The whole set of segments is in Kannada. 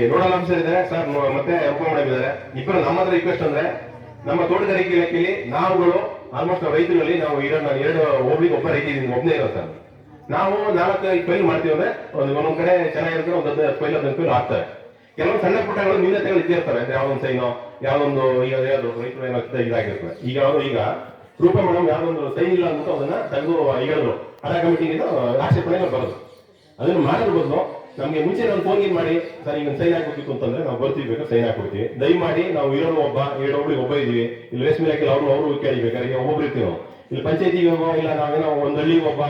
ನೋಡಲ್ ಅಂಶ ಇದ್ದಾರೆ. ಸರ್ ಮತ್ತೆ ಮೇಡಮ್ ಇದ್ದಾರೆ ಇಬ್ಬರು ನಮ್ಮ ಹತ್ರ ರಿಕ್ವೆಸ್ಟ್ ಅಂದ್ರೆ, ನಮ್ಮ ತೋಟಗಾರಿಕೆ ಇಲಾಖೆಯಲ್ಲಿ ನಾವುಗಳು ಆಲ್ಮೋಸ್ಟ್ ರೈತರಲ್ಲಿ ನಾವು ನಾನು ಎರಡು ಓಬಿಗೆ ಒಬ್ಬ ರೈತ ಒಬ್ಬನೇ ಇರೋ ಸರ್. ನಾವು ನಾಲ್ಕು ಐದು ಫೈಲ್ ಮಾಡ್ತೀವಿ ಅಂದ್ರೆ, ಒಂದು ಒಂದೊಂದ್ ಕಡೆ ಚೆನ್ನಾಗಿರುತ್ತೆ ಒಂದು ಹದಿನೈದು ಫೈಲ್ ಹದಿನೈದು ಫೈಲ್ ಆಗ್ತವೆ. ಕೆಲವೊಂದು ಸಣ್ಣ ಪುಟ್ಟಗಳು ನ್ಯೂನತೆಗಳು ಇರ್ತವೆ ಅಂದ್ರೆ ಯಾವ್ದೊಂದು ಸೈನು, ಯಾವ್ದೊಂದು ಈಗ ಯಾವ್ದು ರೈತರು ಏನಾಗ್ತದೆ ಇದಾಗಿರ್ತದೆ. ಈಗ ಯಾವ್ದು ಈಗ ರೂಪ ಮೇಡಮ್ ಯಾವ್ದೊಂದು ಸೈನ್ ಇಲ್ಲ ಅಂತ ಅದನ್ನ ತೆಗೆದು ಹೇಳಿದ್ರು. ಅದ ಕಮಿಟಿಯಿಂದ ಆಕ್ಷೇಪಣೆಗಳು ಬರೋದು. ಅದನ್ನ ಬದಲು ನಮಗೆ ಮುಂಚೆ ನಾವು ಫೋನ್ ಮಾಡಿ, ಸರ್, ಈಗ ಸೈನ್ ಹಾಕ್ಬೇಕಿತ್ತು ಅಂತಂದ್ರೆ ನಾವು ಬರ್ತೀವಿ ಬೇಕಾದ್ರೆ ಸೈನ್ ದಯ ದಯಮಾಡಿ ನಾವು ಇರೋರು ಒಬ್ಬ, ಎರಡು ಒಬ್ಳಿಗೆ ಒಬ್ಬ ಇದೀವಿ ಇಲ್ಲಿ ರೇಷ್ಮೆ ಹಾಕಿ ಅವರು ಅವರು ಕೇಳಿಬೇಕಾದ್ರೆ ಒಬ್ಬೊಬ್ರು ಇರ್ತೀವಿ ನಾವು. ಇಲ್ಲಿ ಪಂಚಾಯತಿಗೆ ಒಬ್ಬ ಇಲ್ಲ ನಾವೇನೋ ಒಂದು ಹಳ್ಳಿ ಒಬ್ಬ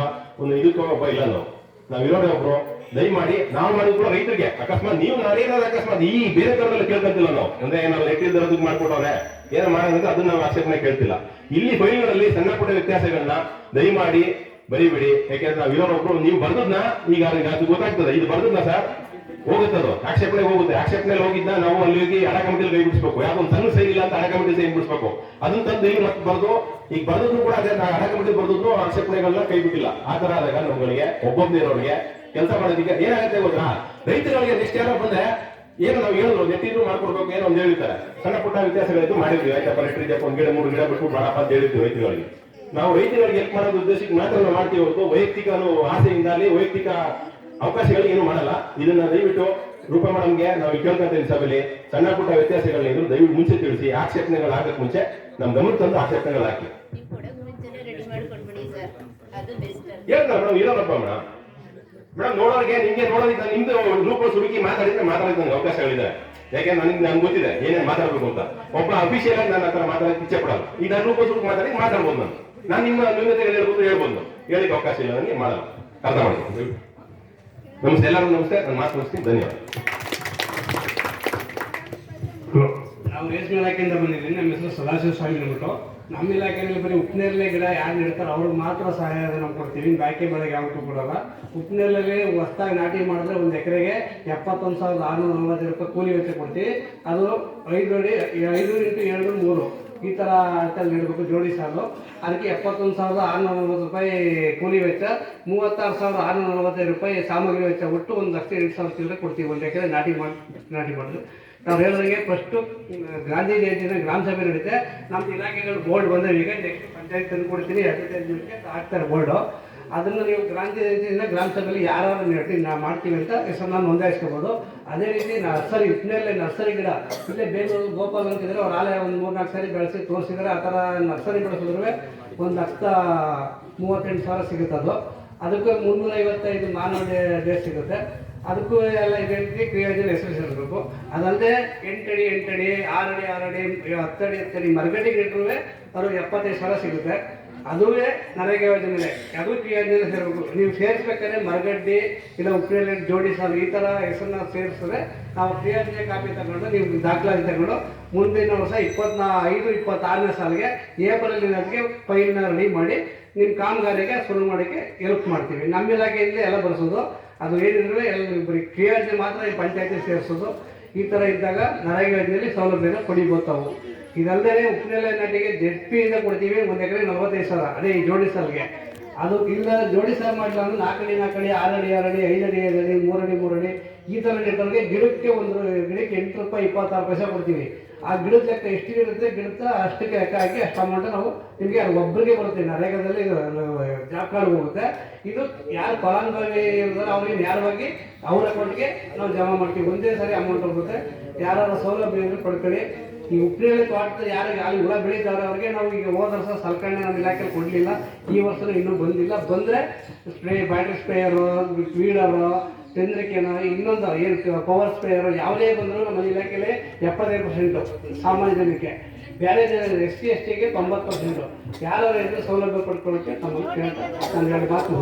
ಒಂದು ಇದಕ್ಕೆ ಒಬ್ಬ ಇಲ್ಲ ನಾವು. ನಾವು ಇರೋರೇ ಒಬ್ರು. ದಯಮಾಡಿ, ನಾವು ಮಾಡಿದ್ರು ಕೂಡ ರೈತರಿಗೆ. ಅಕಸ್ಮಾತ್ ನೀವು ನಾವೇನಾದ್ರು ಅಕಸ್ಮಾತ್ ಈ ಬೇರೆ ತರದಲ್ಲಿ ಕೇಳ್ಕೊಂತಿಲ್ಲ ನಾವು. ಅಂದ್ರೆ ನಾವು ಲೆಕ್ಕ ದುಡ್ಡು ಮಾಡ್ಕೊಟ್ಟವ್ರೆ. ಏನೋ ಮಾಡೋದಂದ್ರೆ ಅದನ್ನ ನಾವು ಆಕ್ಷೇಪಣೆ ಕೇಳ್ತಿಲ್ಲ. ಇಲ್ಲಿ ಬೈಲ್ಗಳಲ್ಲಿ ಸಣ್ಣ ಪುಟ್ಟ ವ್ಯತ್ಯಾಸಗಳನ್ನ ದಯಮಾಡಿ ಬರಿಬೇಡಿ. ಯಾಕೆಂದ್ರೆ ನಾವು ಇರೋರೊಬ್ರು ನೀವು ಬರ್ದದ್ನ ಈಗ ಅದು ಗೊತ್ತಾಗ್ತದೆ. ಇದು ಬರ್ದದ್ನ ಸರ್ ಹೋಗುತ್ತೆ ಅದು. ಆಕ್ಷೇಪಣೆ ಹೋಗುತ್ತೆ. ಆಕ್ಷೇಪಣೆ ಹೋಗಿದ್ದ ನಾವು ಅಲ್ಲಿ ಹೋಗಿ ಹಣ ಕಮಿಟಿಯಲ್ಲಿ ಕೈ ಬಿಡಿಸ್ಬೇಕು ಯಾಕೊಂದು ಒಂದು ಸೈನ್ ಇಲ್ಲ ಅಂತ ಹಣ ಕಮಿಟಿ ಸೈನ್ ಬಿಡಿಸ್ಬೇಕು ಅದನ್ನ ತಂದು ಈಗ ಮತ್ತೆ ಬರ್ದು? ಈಗ ಬರ್ದದ್ದು ಕೂಡ ಅದೇ, ನಾವು ಹಣ ಕಮಿಟಿ ಬರ್ದದ್ದು ಆಕ್ಷೇಪಣೆಗಳನ್ನ ಕೈ ಬಿಟ್ಟಿಲ್ಲ ಆ ತರ ಆದಾಗ ನಮ್ಗಳಿಗೆ ಒಬ್ಬೊಬ್ಬನೇ ಇರೋರಿಗೆ ಕೆಲಸ ಮಾಡೋದಕ್ಕೆ ಏನಾಗುತ್ತೆ ಗೊತ್ತಾ? ರೈತರಿಗೆ ನೆಕ್ಸ್ಟ್ ಯಾರೋ ಬಂದ್ರೆ ಏನು ನಾವು ಹೇಳಿದ್ರು, ನೆಟ್ಟಿದ್ರು ಮಾಡ್ಕೊಡ್ಬೇಕು ಏನೋ ಒಂದು ಹೇಳ್ತಾರೆ ಸಣ್ಣ ಪುಟ್ಟ ವ್ಯತ್ಯಾಸಗಳಿದ್ದು ಮಾಡಿದ್ವಿ. ಆಯ್ತಾ? ಇದೆಯಪ್ಪ ಒಂದು ಗಿಡ, ಮೂರು ಗಿಡ ಬಿಟ್ಟು ಮಾಡಪ್ಪ ಅಂತ ಹೇಳಿದ್ವಿ ರೈತರುಗಳಿಗೆ. ನಾವು ರೈತರಿಗೆ ಹೆಲ್ಪ್ ಮಾಡೋದು ಉದ್ದೇಶಕ್ಕೆ ಮಾತ್ರ ನಾವು ಮಾಡ್ತೀವಿ ಹೊರತು ವೈಯಕ್ತಿಕ ಆಸೆಯಿಂದ ಆಸೆಯಿಂದಾಗಲಿ ವೈಯಕ್ತಿಕ ಅವಕಾಶಗಳಿಗೆ ಏನು ಮಾಡಲ್ಲ. ಇದನ್ನ ದಯವಿಟ್ಟು ರೂಪ ಮೇಡಮ್ಗೆ ನಾವು ಕೇಳ್ಕೊಂತೀವಿ ಸಭೆಯಲ್ಲಿ. ಸಣ್ಣ ಪುಟ್ಟ ವ್ಯತ್ಯಾಸಗಳೇನು ದಯವಿಟ್ಟು ಮುಂಚೆ ತಿಳಿಸಿ. ಆಕ್ಷೇಪಣೆಗಳು ಆಗಕ್ ಮುಂಚೆ ನಮ್ ಗಮನ ತಂದು ಆಕ್ಷೇಪಣೆಗಳು ಹಾಕಿ. ಇರೋಣಪ್ಪ ಹೇಳ್ತಾರೆ ಮೇಡಮ್ ಇರೋನಪ್ಪ ಮೇಡಮ್. ಮೇಡಮ್ ನೋಡೋರಿಗೆ ನಿಮ್ಗೆ ನೋಡೋದಿಲ್ಲ ನಿಮ್ದು ರೂಪ ಸುಡುಕಿ ಮಾತಾಡಿದ್ರೆ ನನಗೆ ಅವಕಾಶಗಳಿದೆ. ಯಾಕೆ ನನಗೆ ನಂಗೆ ಗೊತ್ತಿದೆ ಏನೇನು ಮಾತಾಡಬೇಕು ಅಂತ. ಒಬ್ಬ ಅಫಿಷಿಯಲ್ ಆಗಿ ನನ್ನ ಹತ್ರ ಮಾತಾಡಕ್ಕೆ ಇಚ್ಛೆ ಪಡಲ್ಲ. ಈಗ ನಾನು ರೂಪ ಸುಡುಕಿ ಮಾತಾಡಿ ಮಾತಾಡ್ಬೋದು ನಾನು. ನಾನು ನಿಮ್ಮ ನ್ಯೂನತೆಗಳು ಹೇಳ್ಬೋದು ಹೇಳ್ಬೋದು. ಹೇಳಿಕ್ಕೆ ಅವಕಾಶ ಇಲ್ಲ ನನಗೆ ಮಾಡಲ್ಲ. ಅರ್ಥ ಮಾಡಿ ನಮಸ್ತೆ ಎಲ್ಲರಿಗೂ ನಮಸ್ತೆ. ನಾನು ಮಾತು ಮುಗಿಸ್ತೀನಿ. ಧನ್ಯವಾದ. ನಾವು ರೇಷ್ಮೆ ಇಲಾಖೆಯಿಂದ ಬಂದಿದ್ದೀನಿ ನಮ್ಮ ಹೆಸರು ಸದಾಶಿವ ಸ್ವಾಮಿ ಅಂದ್ಬಿಟ್ಟು. ನಮ್ಮ ಇಲಾಖೆಯಲ್ಲಿ ಬರೀ ಉಪ್ನೇರಳೆ ಗಿಡ ಯಾರು ನೆಡ್ತಾರೋ ಅವ್ರಿಗೆ ಮಾತ್ರ ಸಹಾಯ ನಾವು ಕೊಡ್ತೀವಿ. ಬಾಕಿ ಬೆಳಗ್ಗೆ ಯಾವತ್ತೂ ಕೊಡಲ್ಲ. ಉಪ್ನೇರಳೆ ಹೊಸ್ದಾಗಿ ನಾಟಿ ಮಾಡಿದ್ರೆ ಒಂದು ಎಕರೆಗೆ ಎಪ್ಪತ್ತೊಂದು ಸಾವಿರದ ಆರುನೂರ ನಲವತ್ತು ರೂಪಾಯಿ ಕೂಲಿ ವೆಚ್ಚ ಕೊಡ್ತೀವಿ. ಅದು ಐದು ಅಡಿ ಐದು ಇಂಟು ಎರಡು ಮೂರು. ಈ ಥರ ಅಂತಲ್ಲಿ ನೀಡಬೇಕು ಜೋಡಿ ಸಾಲು. ಅದಕ್ಕೆ ಎಪ್ಪತ್ತೊಂದು ಸಾವಿರದ ಆರುನೂರ ನಲವತ್ತು ರೂಪಾಯಿ ಕೂಲಿ ವೆಚ್ಚ, ಮೂವತ್ತಾರು ಸಾವಿರದ ಆರುನೂರ ನಲವತ್ತೈದು ರೂಪಾಯಿ ಸಾಮಗ್ರಿ ವೆಚ್ಚ ಒಟ್ಟು ಒಂದು ಲಕ್ಷ ಎಂಟು ಸಾವಿರ ಚಿಲ್ಲರೆ ಕೊಡ್ತೀವಿ ಒಂದು ಎಕರೆ ನಾಟಿ ಮಾಡಿ, ನಾಟಿ ಮಾಡಿದ್ರು. ನಾವು ಹೇಳಿದಂಗೆ ಫಸ್ಟು ಗಾಂಧಿ ಜಯಂತಿ ದಿನ ಗ್ರಾಮ ಸಭೆ ನಡೀತೆ. ನಮ್ಮ ಇಲಾಖೆಗಳು ಬೋರ್ಡ್ ಬಂದರೆ ಈಗ ನೆಕ್ಸ್ಟ್ ಪಂಚಾಯತ್ ತಂದು ಕೊಡ್ತೀನಿ ಅಡ್ವರ್ಟೈಸ್ಮೆಂಟ್ಗೆ ಹಾಕ್ತಾರೆ ಬೋರ್ಡು. ಅದನ್ನು ನೀವು ಗಾಂಧಿ ಜಯಂತಿಯಿಂದ ಗ್ರಾಮ ಸಭೆಯಲ್ಲಿ ಯಾರು ನೆಟ್ಟಿ ನಾವು ಮಾಡ್ತೀವಿ ಅಂತ ಹೆಸರನ್ನ ನೋಂದಾಯಿಸ್ಕೋಬೋದು. ಅದೇ ರೀತಿ ನರ್ಸರಿ ಉಪ್ಪಿನಲ್ಲೇ ನರ್ಸರಿ ಗಿಡ. ಇಲ್ಲೇ ಬೇಲೂರು ಗೋಪಾಲ್ ಅಂತಿದ್ರೆ ಅವ್ರು ಆಲಯ ಒಂದು ಮೂರ್ನಾಲ್ಕು ಸಾರಿ ಬೆಳೆಸಿ ತೋರಿಸಿದ್ರೆ. ಆ ಥರ ನರ್ಸರಿ ಬೆಳೆಸಿದ್ರೆ ಒಂದು ಲಕ್ಷ ಮೂವತ್ತೆಂಟು ಸಾವಿರ ಸಿಗುತ್ತೆ ಅದು. ಅದಕ್ಕೆ ಮುನ್ನೂರ ಐವತ್ತೈದು ಮಾನವ ಡೇ ಸಿಗುತ್ತೆ. ಅದಕ್ಕೂ ಎಲ್ಲ ರೀತಿ ಕ್ರಿಯಾಜನ ಹೆಸರು ಸೇರಿಸ್ಬೇಕು ಅದಲ್ಲದೆ ಎಂಟಡಿ ಎಂಟಡಿ ಆರಡಿ ಆರಡಿ ಹತ್ತಡಿ ಹತ್ತಡಿ ಮರಗಡಿ ಇಟ್ಟರು ಅವ್ರಿಗೆ ಎಪ್ಪತ್ತೈದು ಸಾವಿರ ಸಿಗುತ್ತೆ. ಅದುವೇ ನರೇಗಾ ಯೋಜನೆ ಅದು ಯೋಜನೆ ಸೇರಬೇಕು. ನೀವು ಸೇರಿಸ್ಬೇಕಾದ್ರೆ ಮರಗಡ್ಡಿ ಇಲ್ಲ ಉಪ್ಪಿನಲ್ಲಿ ಜೋಡಿ ಸಾಲು ಈ ಥರ ಹೆಸರನ್ನ ಸೇರಿಸಿದ್ರೆ ನಾವು ಕ್ರಿಯಾಜನೆ ಕಾಪಿ ತಗೊಂಡು ನೀವು ದಾಖಲಾತಿ ತಗೊಂಡು ಮುಂದಿನ ವರ್ಷ ಇಪ್ಪತ್ನಾ, ಐದು, ಇಪ್ಪತ್ತಾರನೇ ಸಾಲಿಗೆ ಏಪ್ರಿಲ್ ಅದಕ್ಕೆ ಫೈಲ್ನ ರೆಡಿ ಮಾಡಿ ನಿಮ್ಮ ಕಾಮಗಾರಿಗೆ ಶುರು ಮಾಡೋಕ್ಕೆ ಹೆಲ್ಪ್ ಮಾಡ್ತೀವಿ. ನಮ್ಮ ಇಲಾಖೆಯಿಂದ ಎಲ್ಲ ಬರೆಸೋದು ಅದು ಏನಿದ್ರೆ ಎಲ್ಲ ಬರೀ ಕ್ರಿಯೋಜನೆ ಮಾತ್ರ ಈ ಪಂಚಾಯತಿ ಸೇರಿಸೋದು. ಈ ಥರ ಇದ್ದಾಗ ನರೇಗಾ ಯೋಜನೆಯಲ್ಲಿ ಸೌಲಭ್ಯನ ಪಡಿಬೋದು ತಾವು. ಇದಲ್ಲದೆ ಉಪ್ಪಿನೆಲೆ ನಟಿಗೆ ಜೆಡ್ ಪಿಯಿಂದ ಕೊಡ್ತೀವಿ, ಒಂದು ಎಕರೆ ನಲವತ್ತೈದು ಸಾವಿರ, ಅದೇ ಈ ಜೋಡಿ ಸಾಲಿಗೆ. ಅದು ಇಲ್ಲ ಜೋಡಿ ಸಾಲ ಮಾಡಿಲ್ಲ ಅಂದ್ರೆ ನಾಲ್ಕಡಿ ನಾಲ್ಕಡಿ, ಆರಡಿ ಆರಡಿ, ಐದಡಿ ಐದಡಿ, ಮೂರಡಿ ಮೂರಡಿ, ಈ ಥರ ನೆಟ್ಟವ್ರಿಗೆ ಗಿಡಕ್ಕೆ ಒಂದು ಗಿಡಕ್ಕೆ ಎಂಟು ರೂಪಾಯಿ, ಇಪ್ಪತ್ತಾರು ಪೈಸೆ ಕೊಡ್ತೀವಿ. ಆ ಗಿಡದ ಲೆಕ್ಕ ಎಷ್ಟು ಗಿಡತ್ತೆ ಗಿಡದ ಅಷ್ಟಕ್ಕೆ ಲೆಕ್ಕ ಹಾಕಿ ಅಷ್ಟು ಅಮೌಂಟ್ ನಾವು ನಿಮಗೆ ಒಬ್ಬರಿಗೆ ಬರುತ್ತೆ ನರೇಗದಲ್ಲಿ ಜಾಬ್ ಕಾರ್ಡ್ ಹೋಗುತ್ತೆ. ಇದು ಯಾರು ಫಲಾನುಭವಿ ಇರ್ತಾರೆ ಅವ್ರಿಗೆ ನೇರವಾಗಿ ಅವ್ರ ಅಕೌಂಟ್ಗೆ ನಾವು ಜಮಾ ಮಾಡ್ತೀವಿ. ಒಂದೇ ಸಾರಿ ಅಮೌಂಟ್ ಹೋಗುತ್ತೆ ಯಾರು ಸೌಲಭ್ಯ ಪಡ್ಕೊಳ್ಳಿ. ಈ ಉಪ್ಪಿನಲ್ಲಿ ತೋಟದ ಯಾರಿಗೆ ಅಲ್ಲಿ ಹುಳ ಬೆಳೀತಾರೆ ಅವ್ರಿಗೆ ನಾವು ಈಗ ಹೋದ ವರ್ಷ ಸಲಕರಣೆ ನಮ್ಮ ಇಲಾಖೆಯಲ್ಲಿ ಕೊಡಲಿಲ್ಲ. ಈ ವರ್ಷ ಇನ್ನೂ ಬಂದಿಲ್ಲ. ಬಂದರೆ ಸ್ಪ್ರೇ, ಬ್ಯಾಟ್ರಿ ಸ್ಪ್ರೇಯರು, ಫೀಡರು, ಚಂದ್ರಿಕೆನೋ, ಇನ್ನೊಂದು ಏನು ಪವರ್ ಸ್ಪ್ರೇಯರು ಯಾವುದೇ ಬಂದರೂ ನಮ್ಮ ಇಲಾಖೆಯಲ್ಲಿ ಎಪ್ಪತ್ತೈದು ಪರ್ಸೆಂಟು ಸಾಮಾನ್ಯ ಜನಕ್ಕೆ. ಬೇರೆ ಜನ ಎಸ್ ಸಿ, ಎಸ್ ಟಿಗೆ ತೊಂಬತ್ತು ಪರ್ಸೆಂಟು ಯಾರು ಸೌಲಭ್ಯ ಪಡ್ಕೊಳ್ಳೋಕ್ಕೆ ತಮ್ಮ ಕೇಳ್ತಾರೆ. ನಾನು ಎರಡು ಮಾತು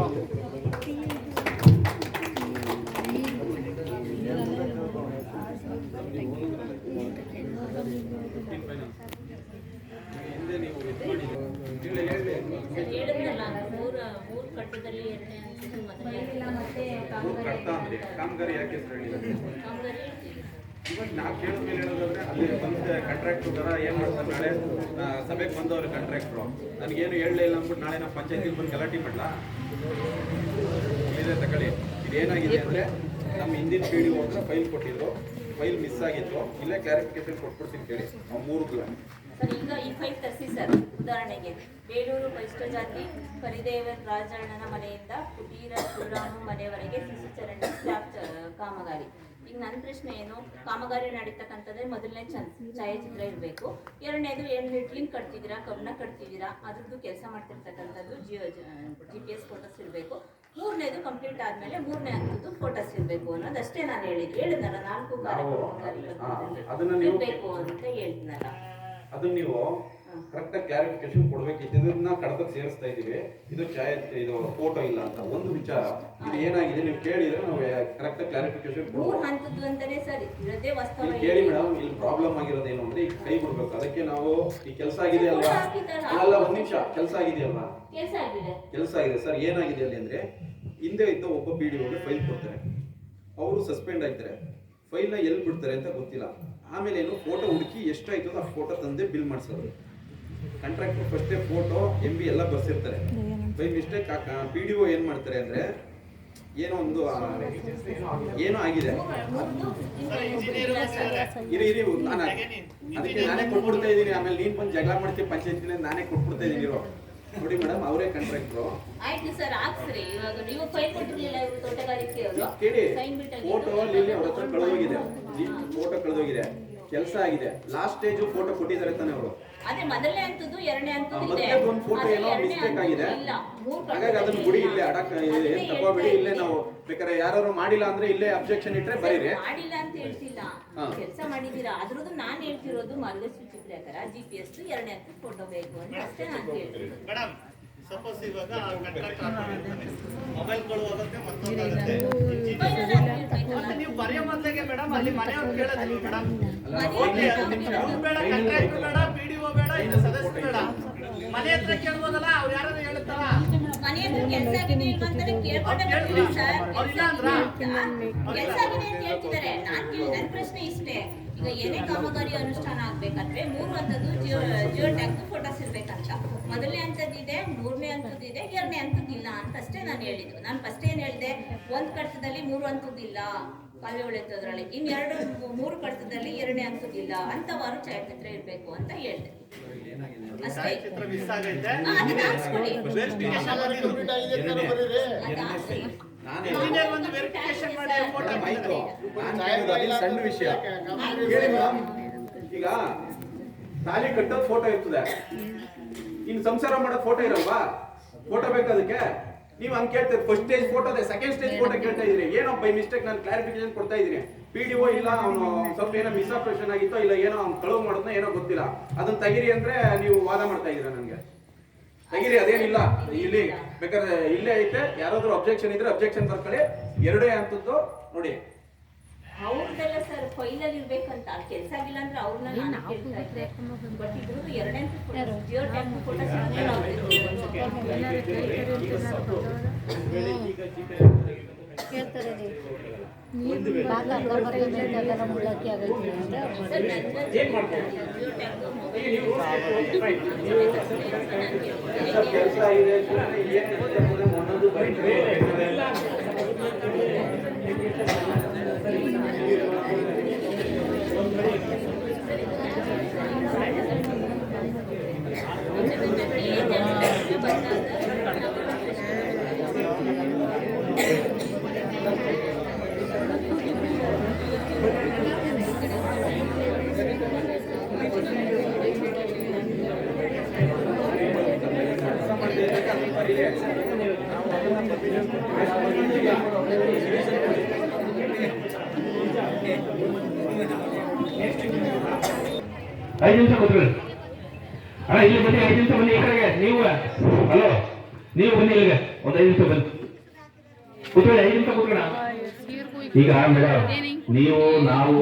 ಮುಗಿಸ್ತೇನೆ ಹೇಳಿದ್ನಲ್ಲ ಮೂರು ಮೂರು ಕಟ್ಟದಲ್ಲಿ ಎರಡನೇ ಹಂತದ ಮೊದಲನೇ ಮತ್ತೆ ಕಟ್ಟ ಅಂದ್ರೆ ಕಾಮಗಾರಿ ಯಾಕೆ ಹೆಸರು ಹೇಳಿಲ್ಲ ಕಾಮಗಾರಿ ಹೇಳ್ತೀವಿ ಇವಾಗ ನಾವು ಕೇಳಿದ ಮೇಲೆ ಹೇಳೋದಾದ್ರೆ ಅಲ್ಲಿ ಬಂದ ಕಾಂಟ್ರಾಕ್ಟರ್ ಏನ್ ಮಾಡ್ತಾರೆ ನಾಳೆ? ಸಭೆಗೆ ಬಂದವ್ರು ಕಾಂಟ್ರಾಕ್ಟ್ರು ನನಗೇನು ಹೇಳಲೇ ಇಲ್ಲ ಅಂದ್ಬಿಟ್ಟು ನಾಳೆ ನಾವು ಪಂಚಾಯತಿಗೆ ಬಂದು ಗಲಾಟೆ ಮಾಡಲ? ಇಲ್ಲಿದೆ ತಗೊಳ್ಳಿ. ಇದೇನಾಗಿದೆ ಅಂದರೆ ನಮ್ಮ ಹಿಂದಿನ ಪಿ ಡಿ ಹತ್ರ ಫೈಲ್ ಕೊಟ್ಟಿದ್ರು. ಫೈಲ್ ಮಿಸ್ ಆಗಿತ್ತು. ಇಲ್ಲೇ ಕ್ಲಾರಿಫಿಕೇಶನ್ ಕೊಟ್ಬಿಡ್ತೀನಿ ಕೇಳಿ. ನಾವು ಮೂರು ಸರ್ ಈಗ ಈ ಫೈಲ್ ತರಿಸಿ ಸರ್ ಉದಾಹರಣೆಗೆ. ಬೇಲೂರು ವೈಷ್ಣ ಜಾತಿ ಪರಿದೇವನ್ ರಾಜಣ್ಣನ ಮನೆಯಿಂದ ಕುಟೀರ ಶಿವರಾಮು ಮನೆಯವರೆಗೆ ಶಿಶು ಚರಣ ಕಾಮಗಾರಿ. ಈಗ ನನ್ನ ಪ್ರಶ್ನೆ ಏನು? ಕಾಮಗಾರಿ ನಡೀತಕ್ಕಂಥದ್ದೇ ಮೊದಲನೇ ಚ ಛಾಯಾಚಿತ್ರ ಇರಬೇಕು. ಎರಡನೇದು ಏನು ನೆಟ್ಲಿಂಗ್ ಕಟ್ತಿದ್ದೀರಾ? ಕಬ್ಬಣ ಕಟ್ತಿದ್ದೀರಾ? ಅದ್ರದ್ದು ಕೆಲಸ ಮಾಡ್ತಿರ್ತಕ್ಕಂಥದ್ದು geo G P S photos ಇರಬೇಕು. ಮೂರನೇದು ಕಂಪ್ಲೀಟ್ ಆದಮೇಲೆ ಮೂರನೇ ಹಂತದ್ದು ಫೋಟೋಸ್ ಇರಬೇಕು ಅನ್ನೋದಷ್ಟೇ ನಾನು ಹೇಳಿದ್ದು. ಹೇಳಿದ್ನಲ್ಲ ನಾಲ್ಕು ಕಾರ್ಯಕ್ರಮ ಇರಬೇಕು ಅಂತ ಹೇಳಿದ್ನಲ್ಲ. ಅದನ್ನ ನೀವು ಕರೆಕ್ಟ್ ಕ್ಲಾರಿಫಿಕೇಶನ್ ಕೊಡಬೇಕಿತ್ತು ಇದನ್ನ ಕಡತಕ್ಕೆ ಸೇರಿಸ್ತಾ ಇದೀವಿ ಇದು ಛಾಯೆ ಇದು ಫೋಟೋ ಇಲ್ಲ ಅಂತ ಒಂದು ವಿಚಾರ. ಇದು ಏನಾಗಿದೆ? ನೀವು ಕೇಳಿದ್ರೆ ನಾವು ಕರೆಕ್ಟ್ ಕ್ಲಾರಿಫಿಕೇಶನ್ ಕೇಳಿ ಮೇಡಮ್ ಇಲ್ಲಿ ಪ್ರಾಬ್ಲಮ್ ಆಗಿರೋದು ಏನು ಅಂದ್ರೆ ಈಗ ಕೈ ಬಿಡ್ಬೇಕು. ಅದಕ್ಕೆ ನಾವು ಈ ಕೆಲಸ ಆಗಿದೆ ಅಲ್ವಾ? ಅಲ್ಲ ಒಂದ್ ನಿಮಿಷ. ಕೆಲಸ ಆಗಿದೆ ಕೆಲಸ ಆಗಿದೆ. ಸರ್ ಏನಾಗಿದೆ ಅಲ್ಲಿ ಅಂದ್ರೆ ಹಿಂದೆ ಇದ್ದ ಒಬ್ಬ ಪಿ ಡಿ ಫೈಲ್ ಕೊಡ್ತಾರೆ. ಅವರು ಸಸ್ಪೆಂಡ್ ಆಗ್ತಾರೆ. ಫೈಲ್ನ ಎಲ್ಲಿ ಬಿಡ್ತಾರೆ ಅಂತ ಗೊತ್ತಿಲ್ಲ. ಆಮೇಲೆ ಏನು ಫೋಟೋ ಹುಡುಕಿ ಎಷ್ಟಾಯ್ತದ ಆ ಫೋಟೋ ತಂದೆ ಬಿಲ್ ಮಾಡಿಸೋದು ಕಾಂಟ್ರಾಕ್ಟರ್ ಫಸ್ಟೇ ಫೋಟೋ ಎಂ ಬಿ ಎಲ್ಲ ಬರ್ಸಿರ್ತಾರೆ. By mistake P D O ಏನು ಮಾಡ್ತಾರೆ ಅಂದ್ರೆ ಏನೋ ಒಂದು ಏನೋ ಆಗಿದೆ. ಇರಿ ಇರಿ ನಾನು ಅದಕ್ಕೆ ನಾನೇ ಕೊಟ್ಬಿಡ್ತಾ ಇದ್ದೀನಿ. ಆಮೇಲೆ ನೀನ್ ಬಂದು ಜಗಳ ಮಾಡ್ತೀವಿ ಪಂಚಾಯತ್ಗೆ ನಾನೇ ಕೊಟ್ಬಿಡ್ತಾ ಇದ್ದೀನಿ ಇರೋ ನೋಡಿ ಮೇಡಮ್ ಅವರೇ ಕಾಂಟ್ರಾಕ್ಟ್ರು ಆಯ್ತು ಸರ್ ಹಾಕ್ಸ್ರಿ. ಇವಾಗ ನೀವು ಫೈಲ್ ಕೊಟ್ಟಿರ್ಲಿಲ್ಲ ಇವರು ತೋಟಗಾರಿಕೆ ಅವರು. ಕೇಳಿ ಫೋಟೋ ಲಿಲ್ಲಿ ಅವ್ರ ಹತ್ರ ಕಳೆದೋಗಿದೆ. ಫೋಟೋ ಕಳೆದೋಗಿದೆ. ಕೆಲಸ ಆಗಿದೆ. ಲಾಸ್ಟ್ ಸ್ಟೇಜ್ ಫೋಟೋ ಕೊಟ್ಟಿದ್ದಾರೆ ತಾನೆ ಅವರು. ಅದೇ ಮೊದಲನೇ ಹಂತದ್ದು ಎರಡನೇ ಹಂತದ್ದು ಇದೆ. ಮತ್ತೆ ಒಂದು ಫೋಟೋ ಆದ್ರೆ ಏನೋ ಎರಡನೇ ಮಿಸ್ಟೇಕ್ ಹಂತದ್ದು ಆಗಿದೆ. ಇಲ್ಲ. ಮೂರು ಹಾಗಾಗಿ ಅದನ್ನ ಗುಡಿ ಇಲ್ಲೇ ಅಡಕ್ ಅದನ್ನೇ ಏನ್ ತಗೋಬೇಡಿ ಇಲ್ಲೇ ನಾವು ಬೇಕಾದ್ರೆ ಯಾರು ಮಾಡಿಲ್ಲ ಅಂದ್ರೆ ಇಲ್ಲೇ ಅಬ್ಜೆಕ್ಷನ್ ಇಟ್ರೆ ಬರೀರಿ. ಮಾಡಿಲ್ಲ ಅಂತ ಹೇಳ್ತಿಲ್ಲ. ಹಾ. ಕೆಲಸ ಮಾಡಿದೀರಾ ಅದ್ರದ್ದು ನಾನು ಹೇಳ್ತಿರೋದು ಮಾರ್ಗಸೂಚಿ ಪ್ರಕಾರ ಜಿ ಪಿ ಎಸ್ ಎರಡನೇ ಹಂತ ಫೋಟೋ ಬೇಕು ಅಂತ ಅಷ್ಟೇ ನಾನು ಹೇಳ್ತೀನಿ ಮೇಡಮ್ ಸಪೋಸ್ ಇವಾಗ ಮೊಬೈಲ್ ಕೊಡುವಾಗತ್ತೆ ಮತ್ತೊಂದಾಗುತ್ತೆ ನೀವು ಬರೆಯೋ ಮೊದಲಿಗೆ ಮೇಡಮ್ ಅಲ್ಲಿ ಮನೆಯವ್ರು ಕೇಳೋದಿಲ್ಲ ಮೇಡಮ್? ಮನೆ ಓಕೆ ಇವ್ರು ಬೇಡ ಕಾಂಟ್ರಾಕ್ಟರ್ ಬೇಡ ಪಿ ಡಿ ಒ ಬೇಡ ಇದು ಸದಸ್ಯ ಬೇಡ. ಮನೆ ಹತ್ರ ಕೇಳ್ಬೋದಲ್ಲ ಅವ್ರು ಯಾರು ಹೇಳ್ತಾರ ಮನೆ ಹತ್ರ ಕೆಲಸ ಆಗಿದೆ ಇಲ್ವಾ ಅಂತಾನೆ ಕೇಳ್ಕೊಂಡೆ ಬರ್ತೀನಿ ಸರ್? ಅವ್ರಿಲ್ಲ ಅಂದ್ರಾ? ಕೆಲಸ ಆಗಿದೆ ಅಂತ ಹೇಳ್ತಿದ್ದಾರೆ ನಾನ್ ಕೇಳಿ ನನ್ನ ಪ್ರಶ್ನೆ ಇಷ್ಟೇ. ಈಗ ಏನೇ ಕಾಮಗಾರಿ ಅನುಷ್ಠಾನ ಆಗ್ಬೇಕಾದ್ರೆ ಮೂರು ಹಂತದ್ದು ಜಿಯೋ ಜಿಯೋ ಟ್ಯಾಗ್ ಫೋಟೋಸ್ ಇರ್ಬೇಕಂತ ಮೊದಲನೇ ಹಂತದ್ದಿದೆ ಮೂರನೇ ಹಂತದ್ದಿದೆ ಎರಡನೇ ಹಂತದ್ದಿಲ್ಲ ಅಂತ ಅಷ್ಟೇ ನಾನು ಹೇಳಿದ್ದು ನಾನು ಫಸ್ಟ್ ಏನು ಹೇಳಿದೆ ಒಂದ್ ಕಟ್ಟದಲ್ಲಿ ಮೂರು ಹಂತದ್ದಿಲ್ಲ ಕಾಲುವೆ ಉಳಿತದ್ರಲ್ಲಿ ಇನ್ ಎರಡು ಮೂರು ಕಟ್ಟದಲ್ಲಿ ಎರಡನೇ ಹಂತದ್ದಿಲ್ಲ ಅಂತವಾರು ಛಾಯಾಚಿತ್ರ ಇರಬೇಕು ಅಂತ ಹೇಳಿದೆ ಅಷ್ಟೇ ಇಂಜಿನಿಯರ್ ಒಂದು ವೆರಿಫಿಕೇಶನ್ ಮಾಡಿ ಫೋಟೋ ಸಣ್ಣ ವಿಷಯ. ಹೇಳಿ ಮೇಡಮ್. ಈಗ ತಾಲಿ ಕಟ್ಟೋದು ಫೋಟೋ ಇರ್ತದೆ. ಇನ್ನು ಸಂಸಾರ ಮಾಡೋ ಫೋಟೋ ಇರಲ್ವಾ? ಫೋಟೋ ಬೇಕಾದಕ್ಕೆ ನೀವು ಹಂಗೆ ಕೇಳ್ತೀರಿ ಫಸ್ಟ್ ಸ್ಟೇಜ್ ಫೋಟೋ ಅದೇ. ಸೆಕೆಂಡ್ ಸ್ಟೇಜ್ ಫೋಟೋ ಕೇಳ್ತಾ ಇದ್ರಿ ಏನೋ ಬೈ ಮಿಸ್ಟೇಕ್ ನಾನು ಕ್ಲಾರಿಫಿಕೇಶನ್ ಕೊಡ್ತಾ ಇದ್ದೀನಿ. ಪಿ ಡಿ ಒ ಇಲ್ಲ ಅವನು ಸ್ವಲ್ಪ ಏನೋ ಮಿಸ್ಆಪರೇಷನ್ ಆಗಿತ್ತೋ ಇಲ್ಲ ಏನೋ ಅವ್ನು ಕಳುವು ಮಾಡೋದನ್ನ ಏನೋ ಗೊತ್ತಿಲ್ಲ. ಅದನ್ನ ತೆಗಿರಿ ಅಂದ್ರೆ ನೀವು ವಾದ ಮಾಡ್ತಾ ಇದ್ದೀರಾ ನನಗೆ. ತೆಗಿರಿ ಅದೇನಿಲ್ಲ. ಇಲ್ಲಿ ಬೇಕಾದ್ರೆ ಇಲ್ಲೇ ಐತೆ. ಯಾರಾದ್ರೂ ಅಬ್ಜೆಕ್ಷನ್ ಇದ್ರೆ ಅಬ್ಜೆಕ್ಷನ್ ಬರ್ಕೊಳ್ಳಿ. ಎರಡೇ ಅಂತದ್ದು ನೋಡಿ. ಅವ್ರದ್ದೆಲ್ಲ ಸರ್ ಫೈನಲ್ ಇರ್ಬೇಕಂತ. ಕೆಲಸ ಆಗಿಲ್ಲ ಅಂದ್ರೆ ಅವ್ರನ್ನ ನಾನು ಕೇಳ್ತಾ ಇದ್ದೆ ಬಟ್ ಇದ್ರದ್ದು ಎರಡನೇ ಜಿಯೋ ಫೋಟೋ ಬಾಗ್ಲ ಬರ್ಬೇಕಾದ್ರೆ ಐದು ನಿಮಿಷ ಕೂತ್ಕೊಳ್ಳಿ. ಅಣ್ಣ, ಇಲ್ಲಿ ಬನ್ನಿ, ಐದು ನಿಮಿಷ ಬನ್ನಿ, ಈ ಕಡೆಗೆ, ನೀವು. ಹಲೋ ನೀವು ಬನ್ನಿ ಇಲ್ಲಿಗೆ. ಒಂದು ಐದು ನಿಮಿಷ ಬನ್ನಿ. ಕೂತ್ಕೊಳ್ಳಿ, ಐದು ನಿಮಿಷ ಕೂತ್ಕೊಳ್ಳೋಣ ಈಗ ಮೇಡಮ್ ನೀವು, ನಾವು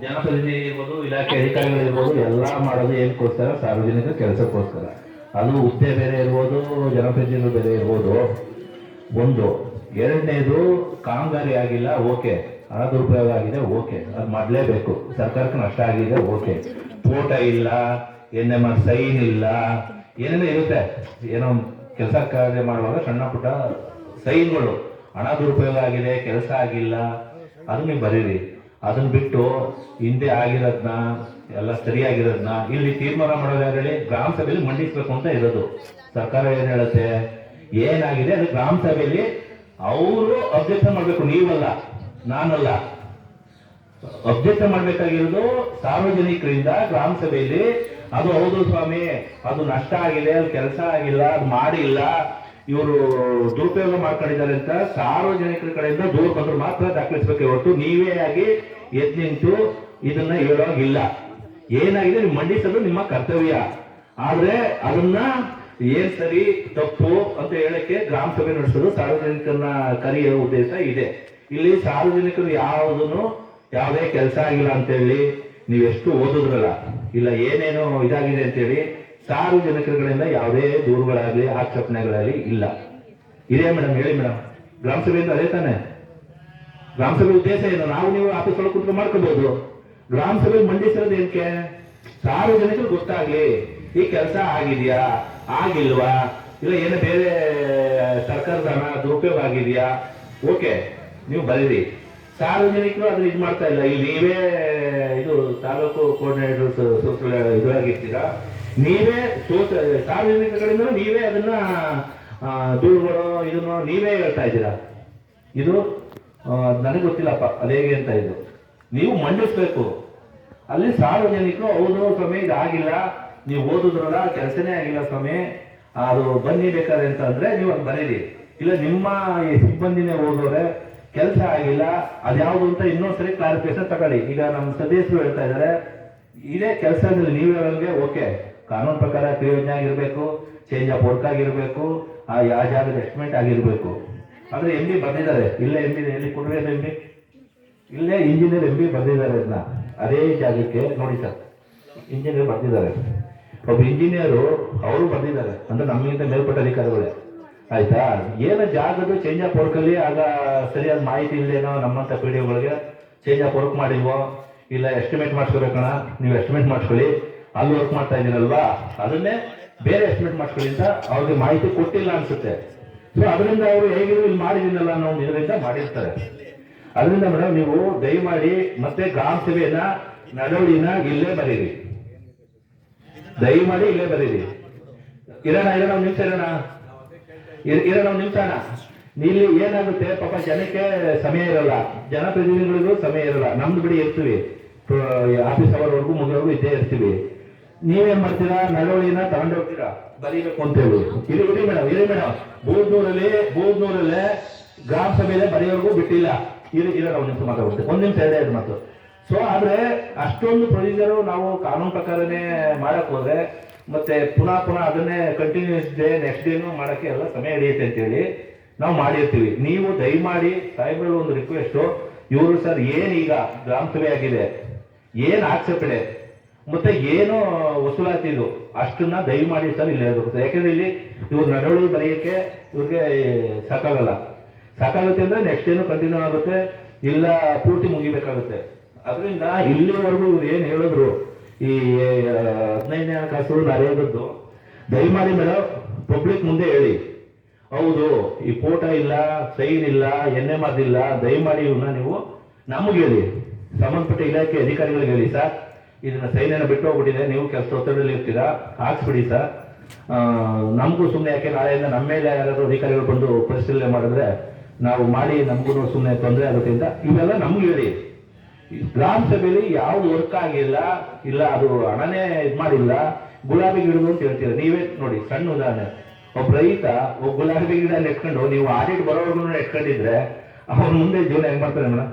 ಜನಪ್ರತಿನಿಧಿ ಇರ್ಬೋದು, ಇಲಾಖೆ ಅಧಿಕಾರಿಗಳಿರ್ಬೋದು ಎಲ್ಲ ಮಾಡೋದು ಏನಕ್ಕೋಸ್ಕರ ಸಾರ್ವಜನಿಕ ಕೆಲಸಕ್ಕೋಸ್ಕರ. ಅದು ಹುದ್ದೆ ಬೇರೆ ಇರ್ಬೋದು ಜನಪ್ರತಿನಿಧಿಗಳು ಬೇರೆ ಇರ್ಬೋದು. ಒಂದು. ಎರಡನೇದು, ಕಾಮಗಾರಿ ಆಗಿಲ್ಲ, ಓಕೆ. ಹಣ ದುರುಪಯೋಗ ಆಗಿದೆ, ಓಕೆ. ಅದು ಮಾಡಲೇಬೇಕು. ಸರ್ಕಾರಕ್ಕೆ ನಷ್ಟ ಆಗಿದೆ, ಓಕೆ. ಫೋಟೋ ಇಲ್ಲ ಎನ್ ಎಂ ಆರ್ ಸೈನ್ ಇಲ್ಲ, ಏನೇನೋ ಇರುತ್ತೆ. ಏನೋ ಕೆಲಸ ಕಾರ್ಯ ಮಾಡುವಾಗ ಸಣ್ಣ ಪುಟ್ಟ ಸೈನ್ಗಳು. ಹಣ ದುರುಪಯೋಗ ಆಗಿದೆ, ಕೆಲಸ ಆಗಿಲ್ಲ. ಅದನ್ನ ನೀವು ಬರೀರಿ. ಅದನ್ನ ಬಿಟ್ಟು ಹಿಂದೆ ಆಗಿರೋದ್ನ, ಎಲ್ಲ ಸರಿಯಾಗಿರೋದ್ನ, ಇಲ್ಲಿ ತೀರ್ಮಾನ ಮಾಡೋದಾಗಲಿ ಗ್ರಾಮ ಸಭೆಯಲ್ಲಿ ಮಂಡಿಸ್ಬೇಕು ಅಂತ ಇರೋದು. ಸರ್ಕಾರ ಏನು ಹೇಳುತ್ತೆ? ಏನಾಗಿದೆ? ಅದು ಗ್ರಾಮ ಸಭೆಯಲ್ಲಿ ಅವರು ಅಭ್ಯರ್ಥಿ ಮಾಡಬೇಕು, ನೀವಲ್ಲ. ನಾನಲ್ಲ. ಅಬ್ಜೆಕ್ಷನ್ ಮಾಡ್ಬೇಕಾಗಿರೋದು ಸಾರ್ವಜನಿಕರಿಂದ ಗ್ರಾಮ ಸಭೆಯಲ್ಲಿ. ಅದು ಹೌದು ಸ್ವಾಮಿ, ಅದು ನಷ್ಟ ಆಗಿದೆ, ಅದು ಕೆಲಸ ಆಗಿಲ್ಲ, ಅದು ಮಾಡಿಲ್ಲ. ಇವರು ದುರುಪಯೋಗ ಮಾಡ್ಕೊಂಡಿದ್ದಾರೆ ಅಂತ ಸಾರ್ವಜನಿಕರ ಕಡೆಯಿಂದ ದೂರು ಬಂದ್ರು ಮಾತ್ರ ದಾಖಲಿಸಬೇಕೆ ಹೊರತು ನೀವೇ ಆಗಿ ಎದ್ ನಿಂತು ಇದನ್ನ ಹೇಳೋಗಿಲ್ಲ. ಏನಾಗಿದೆ ನೀವು ಮಂಡಿಸಲು ನಿಮ್ಮ ಕರ್ತವ್ಯ. ಆದ್ರೆ ಅದನ್ನ ಏನ್ ಸರಿ ತಪ್ಪು ಅಂತ ಹೇಳಕ್ಕೆ ಗ್ರಾಮ ಸಭೆ ನಡೆಸಲು ಸಾರ್ವಜನಿಕರನ್ನ ಕರೆಯುವ ಉದ್ದೇಶ ಇದೆ. ಇಲ್ಲಿ ಸಾರ್ವಜನಿಕರು ಯಾವುದನ್ನು, ಯಾವುದೇ ಕೆಲಸ ಆಗಿಲ್ಲ ಅಂತ ಹೇಳಿ ನೀವೆಷ್ಟು ಓದಿದ್ರಲ್ಲ, ಇಲ್ಲ ಏನೇನೋ ಇದಾಗಿದೆ ಅಂತೇಳಿ ಹೇಳಿ ಸಾರ್ವಜನಿಕರುಗಳಿಂದ ಯಾವುದೇ ದೂರುಗಳಾಗಲಿ, ಆಕ್ಷೇಪಣೆಗಳಾಗ್ಲಿ ಇಲ್ಲ. ಇದೇ ಮೇಡಮ್ ಹೇಳಿ ಮೇಡಮ್ ಗ್ರಾಮ ಸಭೆಯಿಂದ ಅದೇ ತಾನೆ. ಗ್ರಾಮ ಸಭೆ ಉದ್ದೇಶ ಏನು? ನಾವು ನೀವು ಆಫೀಸ್ ಒಳಗೆ ಕುತ್ಕೊಂಡು ಮಾಡ್ಕೋಬಹುದು ಗ್ರಾಮ ಸಭೆ ಮಂಡಿಸಿರೋದು ಏನಕ್ಕೆ ಸಾರ್ವಜನಿಕರು ಗೊತ್ತಾಗ್ಲಿ, ಈ ಕೆಲಸ ಆಗಿದೆಯಾ, ಆಗಿಲ್ವಾ, ಇಲ್ಲ ಏನೋ ಬೇರೆ ಸರ್ಕಾರದ ಹಣ ದುರುಪಯೋಗ ಆಗಿದೆಯಾ? ಓಕೆ. ನೀವು ಬರೀರಿ. ಸಾರ್ವಜನಿಕರು ಅದನ್ನ ಇದು ಮಾಡ್ತಾ ಇಲ್ಲ. ಇಲ್ಲಿ ನೀವೇ, ಇದು ತಾಲೂಕು ಕೋಆರ್ಡಿನೇಟರ್ಸ್ ಇದಾಗಿರ್ತೀರಾ ನೀವೇ ಸೋತ ಸಾರ್ವಜನಿಕ ಕಡೆಯಿಂದ ನೀವೇ ಅದನ್ನ ದೂರುಗಳು, ಇದನ್ನು ನೀವೇ ಹೇಳ್ತಾ ಇದ್ದೀರಾ? ಇದು ನನಗೆ ಗೊತ್ತಿಲ್ಲಪ್ಪ. ಅದೇಗೆ ಅಂತ ಇದು. ನೀವು ಮಂಡಿಸ್ಬೇಕು. ಅಲ್ಲಿ ಸಾರ್ವಜನಿಕರು ಹೌದು ಸ್ವಾಮಿ ಇದಾಗಿಲ್ಲ ನೀವು ಓದಿದ್ರಲ್ಲ, ಕೆಲಸನೇ ಆಗಿಲ್ಲ ಸ್ವಾಮಿ. ಅದು ಬನ್ನಿ ಬೇಕಾದ್ರೆ ಅಂತ ನೀವು ಅದು ಬರೀರಿ. ಇಲ್ಲ, ನಿಮ್ಮ ಈ ಸಿಬ್ಬಂದಿನೇ ಓದೋರೆ ಕೆಲಸ ಆಗಿಲ್ಲ ಅದ್ಯಾವುದು ಅಂತ ಇನ್ನೊಂದ್ಸರಿ ಕ್ಲಾರಿಫಿಕೇಶನ್ ತಗೊಳ್ಳಿ. ಈಗ ನಮ್ಮ ಸದಸ್ಯರು ಹೇಳ್ತಾ ಇದ್ದಾರೆ ಇದೇ ಕೆಲಸ ನೀವು ಹೇಳೋಂಗೆ ಓಕೆ. ಕಾನೂನು ಪ್ರಕಾರ ಪ್ರಯೋಜನ ಆಗಿರ್ಬೇಕು ಚೇಂಜ್ ಆಫ್ ವರ್ಕ್ ಆಗಿರ್ಬೇಕು, ಆ ಯಾವ ಜಾಗದ ಎಸ್ಟಿಮೇಟ್ ಆಗಿರ್ಬೇಕು. ಆದ್ರೆ ಎಂ ಬಿ ಬಂದಿದ್ದಾರೆ. ಇಲ್ಲೇ ಎಂ ಬಿ ಎಲ್ಲಿ ಕೊಡ್ಬೇಕು ಎಂ ಬಿ ಇಲ್ಲೇ ಇಂಜಿನಿಯರ್ ಎಂ ಬಿ ಬಂದಿದ್ದಾರೆ ಅದನ್ನ ಅದೇ ಜಾಗಕ್ಕೆ ನೋಡಿ ಸರ್. ಇಂಜಿನಿಯರ್ ಬಂದಿದ್ದಾರೆ. ಒಬ್ಬ ಇಂಜಿನಿಯರು ಅವರು ಬಂದಿದ್ದಾರೆ. ಅಂದ್ರೆ ನಮ್ಮಿಂದ ಮೇಲ್ಪಟ್ಟ ಅಧಿಕಾರಿಗಳೇ. ಆಯ್ತಾ? ಏನು ಜಾಗದ್ದು ಚೇಂಜ್ ಆಫ್ ವರ್ಕಲ್ಲಿ ಆಗ ಸರಿಯಾದ ಮಾಹಿತಿ ಇಲ್ಲದೇನೋ ನಮ್ಮಂತ ಪಿ ಡಿಒಗಳಿಗೆ ಚೇಂಜ್ ಆಫ್ ವರ್ಕ್ ಮಾಡಿಲ್ವೋ? ಇಲ್ಲ ಎಸ್ಟಿಮೇಟ್ ಮಾಡಿಸ್ಕೋಬೇಕಣ ನೀವು ಎಸ್ಟಿಮೇಟ್ ಮಾಡಿಸ್ಕೊಳ್ಳಿ. ಅಲ್ಲಿ ವರ್ಕ್ ಮಾಡ್ತಾ ಇದ್ದೀರಲ್ವಾ? ಅದನ್ನೇ ಬೇರೆ ಎಸ್ಟಿಮೇಟ್ ಮಾಡಿಸ್ಕೊಳ್ಳಿ ಅಂತ ಅವ್ರಿಗೆ ಮಾಹಿತಿ ಕೊಟ್ಟಿಲ್ಲ ಅನ್ಸುತ್ತೆ. ಸೊ ಅದರಿಂದ ಅವರು ಹೇಗಿದ್ರು ಇಲ್ಲಿ ಮಾಡಿದ್ದೀನಲ್ಲ ಅನ್ನೋ ಇದರಿಂದ ಮಾಡಿರ್ತಾರೆ. ಅದರಿಂದ ಮೇಡಮ್ ನೀವು ದಯಮಾಡಿ ಮತ್ತೆ ಗ್ರಾಮ ಸಭೆಯನ್ನ ನಡವಳಿನ ಇಲ್ಲೇ ಬರೀರಿ. ದಯಮಾಡಿ ಇಲ್ಲೇ ಬರೀರಿ. ಇರೋಣ ಇರೋಣ ನಿಮಿಷ ಇರೋಣ. ಇರ್- ನಾವು ನಿಲ್ತಾನ ಇಲ್ಲಿ ಏನಾಗುತ್ತೆ? ಪಾಪ ಜನಕ್ಕೆ ಸಮಯ ಇರಲ್ಲ. ಜನಪ್ರತಿನಿಧಿಗಳಿಗೂ ಸಮಯ ಇರಲ್ಲ. ನಮ್ದು ಬಿಡಿ ಇರ್ತೀವಿ. ಆಫೀಸ್ ಅವರ್ವರೆಗೂ ಮುಗಿಯೋರ್ಗು ಇದ್ದೇ ಇರ್ತೀವಿ. ನೀವೇನ್ ಮಾಡ್ತೀರಾ? ನಡವಳಿನ ತಗೊಂಡೋಗ್ತೀರಾ ಬರೀಬೇಕು ಅಂತ ಹೇಳಿ. ಇರಿ ಇರಿ ಮೇಡಮ್ ಇರಿ ಮೇಡಮ್ ಬೂದ್ನೂರಲ್ಲಿ, ಬೂದ್ನೂರಲ್ಲೇ ಗ್ರಾಮ ಸಭೆಯಲ್ಲೇ ಬರೆಯೋರ್ಗೂ ಬಿಟ್ಟಿಲ್ಲ. ಇರಿ, ಇರೋಣ ಒಂದ್ ನಿಮಿಷ ಮಾತಾಡ್ತೀವಿ ಒಂದ್ ನಿಮಿಷ ಎರಡು ಮಾತು. ಸೊ ಆದ್ರೆ ಅಷ್ಟೊಂದು ಪ್ರೊಸೀಜರ್ ನಾವು ಕಾನೂನು ಪ್ರಕಾರನೇ ಮಾಡಕ್ ಹೋದ್ರೆ ಮತ್ತೆ ಪುನಃ ಪುನಃ ಅದನ್ನೇ ಕಂಟಿನ್ಯೂಸ್ ಡೇ ನೆಕ್ಸ್ಟ್ ಡೇನು ಮಾಡೋಕ್ಕೆ ಎಲ್ಲ ಸಮಯ ಹಿಡಿಯುತ್ತೆ ಅಂತೇಳಿ ನಾವು ಮಾಡಿರ್ತೀವಿ. ನೀವು ದಯಮಾಡಿ ಸಾಹೇಬ್ರಲ್ಲಿ ಒಂದು ರಿಕ್ವೆಸ್ಟು ಇವರು ಸರ್ ಏನು ಈಗ ಗ್ರಾಮ ಸಭೆ ಆಗಿದೆ? ಏನು ಆಕ್ಷೇಪಣೆ? ಮತ್ತೆ ಏನು ವಸೂಲಾತಿ ಇದು ಅಷ್ಟನ್ನ ದಯಮಾಡಿ ಸರ್ ಇಲ್ಲಿ ಹೇಳ್ಬೇಕು. ಯಾಕಂದ್ರೆ ಇಲ್ಲಿ ಇವ್ರ ನಡವಳಿ ಬರೆಯೋಕ್ಕೆ ಇವ್ರಿಗೆ ಸಾಕಾಗಲ್ಲ. ಸಾಕಾಗುತ್ತೆ ಅಂದರೆ ನೆಕ್ಸ್ಟ್ ಏನು ಕಂಟಿನ್ಯೂ ಆಗುತ್ತೆ. ಇಲ್ಲ ಪೂರ್ತಿ ಮುಗಿಬೇಕಾಗುತ್ತೆ. ಅದರಿಂದ ಇಲ್ಲಿವರೆಗೂ ಇವ್ರು ಏನು ಹೇಳಿದ್ರು? ಈ ಹದಿನೈದನೇ ಹಣಕಾಸು ನರೇಗದ್ದು ದಯಮಾಡಿ ಮೇಡಮ್ ಪಬ್ಲಿಕ್ ಮುಂದೆ ಹೇಳಿ. ಹೌದು, ಈ ಫೋಟೋ ಇಲ್ಲ, ಸೈನ್ ಇಲ್ಲ ಎನ್ ಎಂ ಇಲ್ಲ, ದಯಮಾಡಿ ಇವನ್ನ ನೀವು ನಮಗೆ ಹೇಳಿ. ಸಂಬಂಧಪಟ್ಟ ಇಲಾಖೆ ಅಧಿಕಾರಿಗಳಿಗೆ ಹೇಳಿ ಸರ್ ಇದನ್ನ ಸೈನ್ ಏನೋ ಬಿಟ್ಟು ಹೋಗ್ಬಿಟ್ಟಿದೆ. ನೀವು ಕೆಲಸ ಒತ್ತಡದಲ್ಲಿ ಇರ್ತೀರಾ? ಹಾಕ್ಸ್ಬಿಡಿ ಸರ್ ನಮಗೂ ಸುಮ್ಮನೆ ಯಾಕೆ ನಾಳೆಯಿಂದ ನಮ್ಮ ಮೇಲೆ ಯಾರಾದರೂ ಅಧಿಕಾರಿಗಳು ಬಂದು ಪರಿಶೀಲನೆ ಮಾಡಿದ್ರೆ, ನಾವು ಮಾಡಿ ನಮಗೂ ಸುಮ್ಮನೆ ತೊಂದರೆ ಆಗುತ್ತೆ ಅಂತ ಇವೆಲ್ಲ ನಮ್ಗೆ ಹೇಳಿ. ಗ್ರಾಮ ಸಭೆಯಲ್ಲಿ ಯಾವ ವರ್ಕ್ ಆಗಿಲ್ಲ, ಇಲ್ಲ, ಅದು ಹಣನೇ ಇದ್ ಮಾಡಿಲ್ಲ, ಗುಲಾಬಿ ಗಿಡಗಳು ಅಂತ ಹೇಳ್ತೀರಾ? ನೀವೇ ನೋಡಿ, ಸಣ್ಣ ಉದಾಹರಣೆ. ಒಬ್ಬ ರೈತ ಒಬ್ಬ ಗುಲಾಬಿ ಗಿಡ ನೆಟ್ಕೊಂಡು ನೀವು ಆಡಿಟ್ ಬರೋವರೆಗೂ ನೆಟ್ಕೊಂಡಿದ್ರೆ ಅವ್ರ ಮುಂದೆ ಜೀವನ ಹೆಂಗ್ ಮಾಡ್ತಾರೆ ಮೇಡಮ್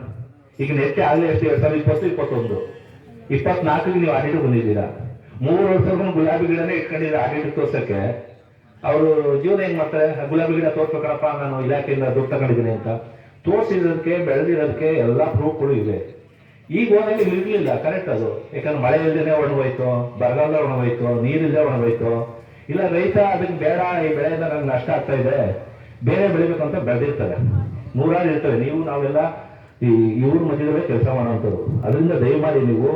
ಈಗ ನೆಟ್ಟೆ ಆಗ್ಲೇ ಎಷ್ಟು ಎರಡ್ ಸಾವಿರದ ಇಪ್ಪತ್ತು, ಇಪ್ಪತ್ತೊಂದು. ಇಪ್ಪತ್ನಾಲ್ಕಿಗೆ ನೀವು ಆಡಿಟ್ ಬಂದಿದ್ದೀರಾ? ಮೂರು ವರ್ಷವರೆಗೂ ಗುಲಾಬಿ ಗಿಡನೇ ಇಟ್ಕೊಂಡಿದ್ರೆ ಆಡಿಟ್ ತೋರ್ಸಕ್ಕೆ, ಅವರು ಜೀವನ ಹೆಂಗ್ ಮಾಡ್ತಾರೆ? ಗುಲಾಬಿ ಗಿಡ ತೋರ್ಸ್ಬೇಕಪ್ಪ, ನಾನು ಇಲಾಖೆಯಿಂದ ದುಡ್ಡು ತಗೊಂಡಿದ್ದೀನಿ ಅಂತ. ತೋರಿಸಿರೋದಕ್ಕೆ, ಬೆಳೆದಿರೋದಕ್ಕೆ ಎಲ್ಲಾ ಪ್ರೂಫ್ಗಳು ಇವೆ. ಈಗ ಹೋದಾಗ ಇರಲಿಲ್ಲ ಕರೆಕ್ಟ್ ಅದು. ಯಾಕಂದ್ರೆ ಮಳೆ ಇಲ್ದೇನೆ ಒಣಗೋಯ್ತು ಬರಗಾಲ ಒಣಗೋಯ್ತು ನೀರಿಲ್ಲದೆ ಒಣಗೋಯ್ತು ಇಲ್ಲ ರೈತ ಅದಕ್ಕೆ ಬೇಡ, ಈ ಬೆಳೆಯಿಂದ ನಂಗೆ ನಷ್ಟ ಆಗ್ತಾ ಇದೆ. ಬೇರೆ ಬೆಳಿಬೇಕು ಅಂತ ಬೆಳೆದಿರ್ತಾರೆ. ನೂರಾರು ಇರ್ತವೆ. ನೀವು ನಾವೆಲ್ಲ ಈ ಇವ್ರ ಮಧ್ಯದಲ್ಲೇ ಕೆಲಸ ಮಾಡೋಂಥದ್ದು ಅದರಿಂದ ದಯಮಾಡಿ ನೀವು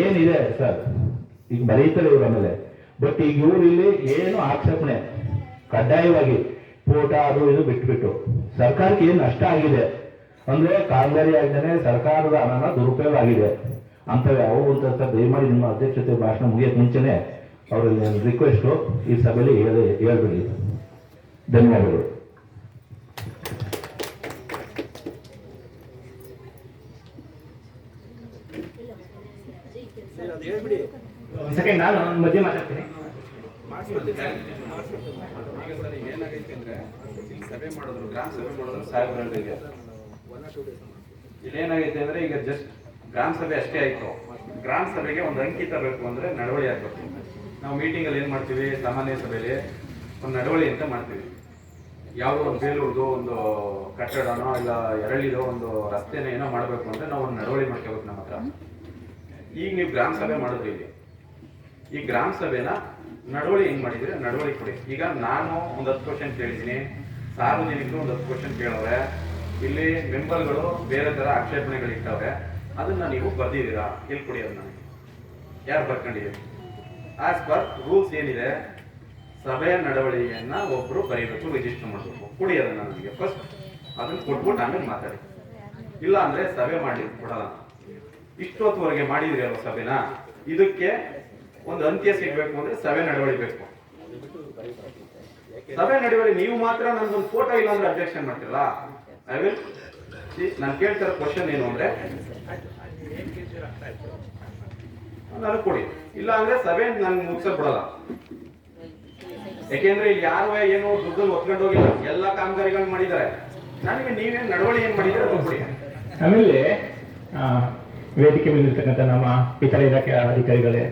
ಏನಿದೆ ಸರ್, ಈಗ ಬರೀತಾರೆ ಇವ್ರ ಆಮೇಲೆ. ಬಟ್ ಈಗ ಇವ್ರು ಇಲ್ಲಿ ಏನು ಆಕ್ಷೇಪಣೆ? ಕಡ್ಡಾಯವಾಗಿ ಫೋಟೋ ಅದು ಇದು ಬಿಟ್ಬಿಟ್ಟು. ಸರ್ಕಾರಕ್ಕೆ ಏನು ನಷ್ಟ ಆಗಿದೆ? ಅಂದ್ರೆ ಕಾಮಗಾರಿ ಆಗಿದ್ದಾನೆ ಸರ್ಕಾರದ ಹಣನ ದುರುಪಯೋಗ ಆಗಿದೆ ಅಂತ ಯಾವ ಅಂತ ದಯಮಾಡಿ ನಿಮ್ಮ ಅಧ್ಯಕ್ಷತೆ ಭಾಷಣ ಮುಗಿಯಕ್ಕೆ ಮುಂಚೆನೆ ಅವರಲ್ಲಿ ರಿಕ್ವೆಸ್ಟು ಈ ಸಭೆಯಲ್ಲಿ ಹೇಳಿ ಹೇಳ್ಬಿಡಿ ಧನ್ಯವಾದಗಳು ಸೆಕೆಂಡ್ ನಾನು ಮಧ್ಯೆ ಮಾತಾಡ್ತೀನಿ ಏನಾಗೈತೆ ಅಂದ್ರೆ ಇಲ್ಲಿ ಸಭೆ ಮಾಡಿದ್ರು ಗ್ರಾಮ ಸಭೆ ಮಾಡಿದ್ರು ಸಾಹೇಬ್ರಿಗೆ ಇಲ್ಲಿ ಏನಾಗೈತೆ ಅಂದ್ರೆ ಈಗ ಜಸ್ಟ್ ಗ್ರಾಮ ಸಭೆ ಅಷ್ಟೇ ಆಯ್ತು. ಗ್ರಾಮ ಸಭೆಗೆ ಒಂದು ಅಂಕಿ ತರಬೇಕು ಅಂದ್ರೆ ನಡವಳಿ ಆಗ್ಬೇಕು. ನಾವು ಮೀಟಿಂಗ್ ಅಲ್ಲಿ ಏನ್ ಮಾಡ್ತೀವಿ? ಸಾಮಾನ್ಯ ಸಭೆಯಲ್ಲಿ ಒಂದು ನಡವಳಿ ಅಂತ ಮಾಡ್ತೀವಿ. ಯಾವುದೋ ಒಂದು ಬೇಲೂರ್ದು ಒಂದು ಕಟ್ಟಡನೋ ಇಲ್ಲ ಎರಳಿದೋ ಒಂದು ರಸ್ತೆನ ಏನೋ ಮಾಡಬೇಕು ಅಂದ್ರೆ ನಾವು ಒಂದು ನಡವಳಿ ಮಾಡ್ಕೋಬೇಕು ನಮ್ಮ ಹತ್ರ. ಈಗ ನೀವು ಗ್ರಾಮ ಸಭೆ ಮಾಡಿದ್ರಿ ಇಲ್ಲಿ. ಈ ಗ್ರಾಮ ಸಭೆನ ನಡವಳಿ ಹೆಂಗ್ ಮಾಡಿದ್ರೆ? ನಡವಳಿ ಕೊಡಿ. ಈಗ ನಾನು ಒಂದು ಹತ್ತು ಕ್ವಶನ್ ಕೇಳಿದ್ದೀನಿ. ಸಾರ್ವಜನಿಕರು ಒಂದು ಹತ್ತು ಕ್ವಶನ್ ಕೇಳವ್ರೆ ಇಲ್ಲಿ ಮೆಂಬರ್ಗಳು ಬೇರೆ ತರ ಆಕ್ಷೇಪಣೆಗಳು ಇಟ್ಟವೆ ಅದನ್ನ ನೀವು ಬರ್ದಿದ್ದೀರಾ? ಇಲ್ಲಿ ಕೊಡಿ ಅದನ್ನ ಯಾರು ಬರ್ಕೊಂಡಿದ್ದೀರಿ? ಆಸ್ ಪರ್ ರೂಲ್ಸ್ ಏನಿದೆ ಸಭೆಯ ನಡವಳಿಕೆಯನ್ನ ಒಬ್ರು ಬರೀಬೇಕು ರಿಜಿಸ್ಟರ್ ಮಾಡಬೇಕು. ಕೊಡಿ ಅದನ್ನ ನನಗೆ ಫಸ್ಟ್ ಅದನ್ನ ಕೊಟ್ಬಿಟ್ಟು ಆಮೇಲೆ ಮಾತಾಡಿ. ಇಲ್ಲ ಅಂದ್ರೆ ಸಭೆ ಮಾಡಿ ಕೊಡಲ್ಲ. ಇಷ್ಟೊತ್ತುವರೆಗೆ ಮಾಡಿದ್ರಿ ಅವ್ರ ಸಭೆನ? ಇದಕ್ಕೆ ಒಂದು ಅಂತ್ಯ ಸಿಗ್ಬೇಕು ಅಂದ್ರೆ ಸಭೆ ನಡವಳಿ ಬೇಕು. ಸಭೆ ನಡವಳಿ ನೀವು ಮಾತ್ರ ನನ್ಗೊಂದು ಫೋಟೋ ಇಲ್ಲ ಅಂದ್ರೆ ಅಬ್ಜೆಕ್ಷನ್ ಮಾಡ್ತಿರಲ್ಲ? ಐ ವಿಲ್ ನಾನು ಕೇಳ್ತಿರೋ ಕ್ವಶನ್ ಏನು ಅಂದ್ರೆ? ನಾನು ಕೊಡಿ. ಇಲ್ಲ ಅಂದ್ರೆ ಸಭೆ ನಾನು ಮುಗಿಸಕ್ ಬಿಡಲ್ಲ ಯಾಕೆಂದ್ರೆ ಇಲ್ಲಿ ಯಾರು ಏನು ದುಡ್ಡನ್ನು ಒತ್ಕೊಂಡು ಹೋಗಿಲ್ಲ ಎಲ್ಲ ಕಾಮಗಾರಿಗಳನ್ನ ಮಾಡಿದ್ದಾರೆ. ನನಗೆ ನೀವೇನು ನಡವಳಿ ಏನ್ ಮಾಡಿದ್ರೆ ಕೊಡಿ ಆಮೇಲೆ ವೇದಿಕೆ ಮೇಲಿರ್ತಕ್ಕಂಥ ನಮ್ಮ ಇತರ ಇಲಾಖೆ ಅಧಿಕಾರಿಗಳೇ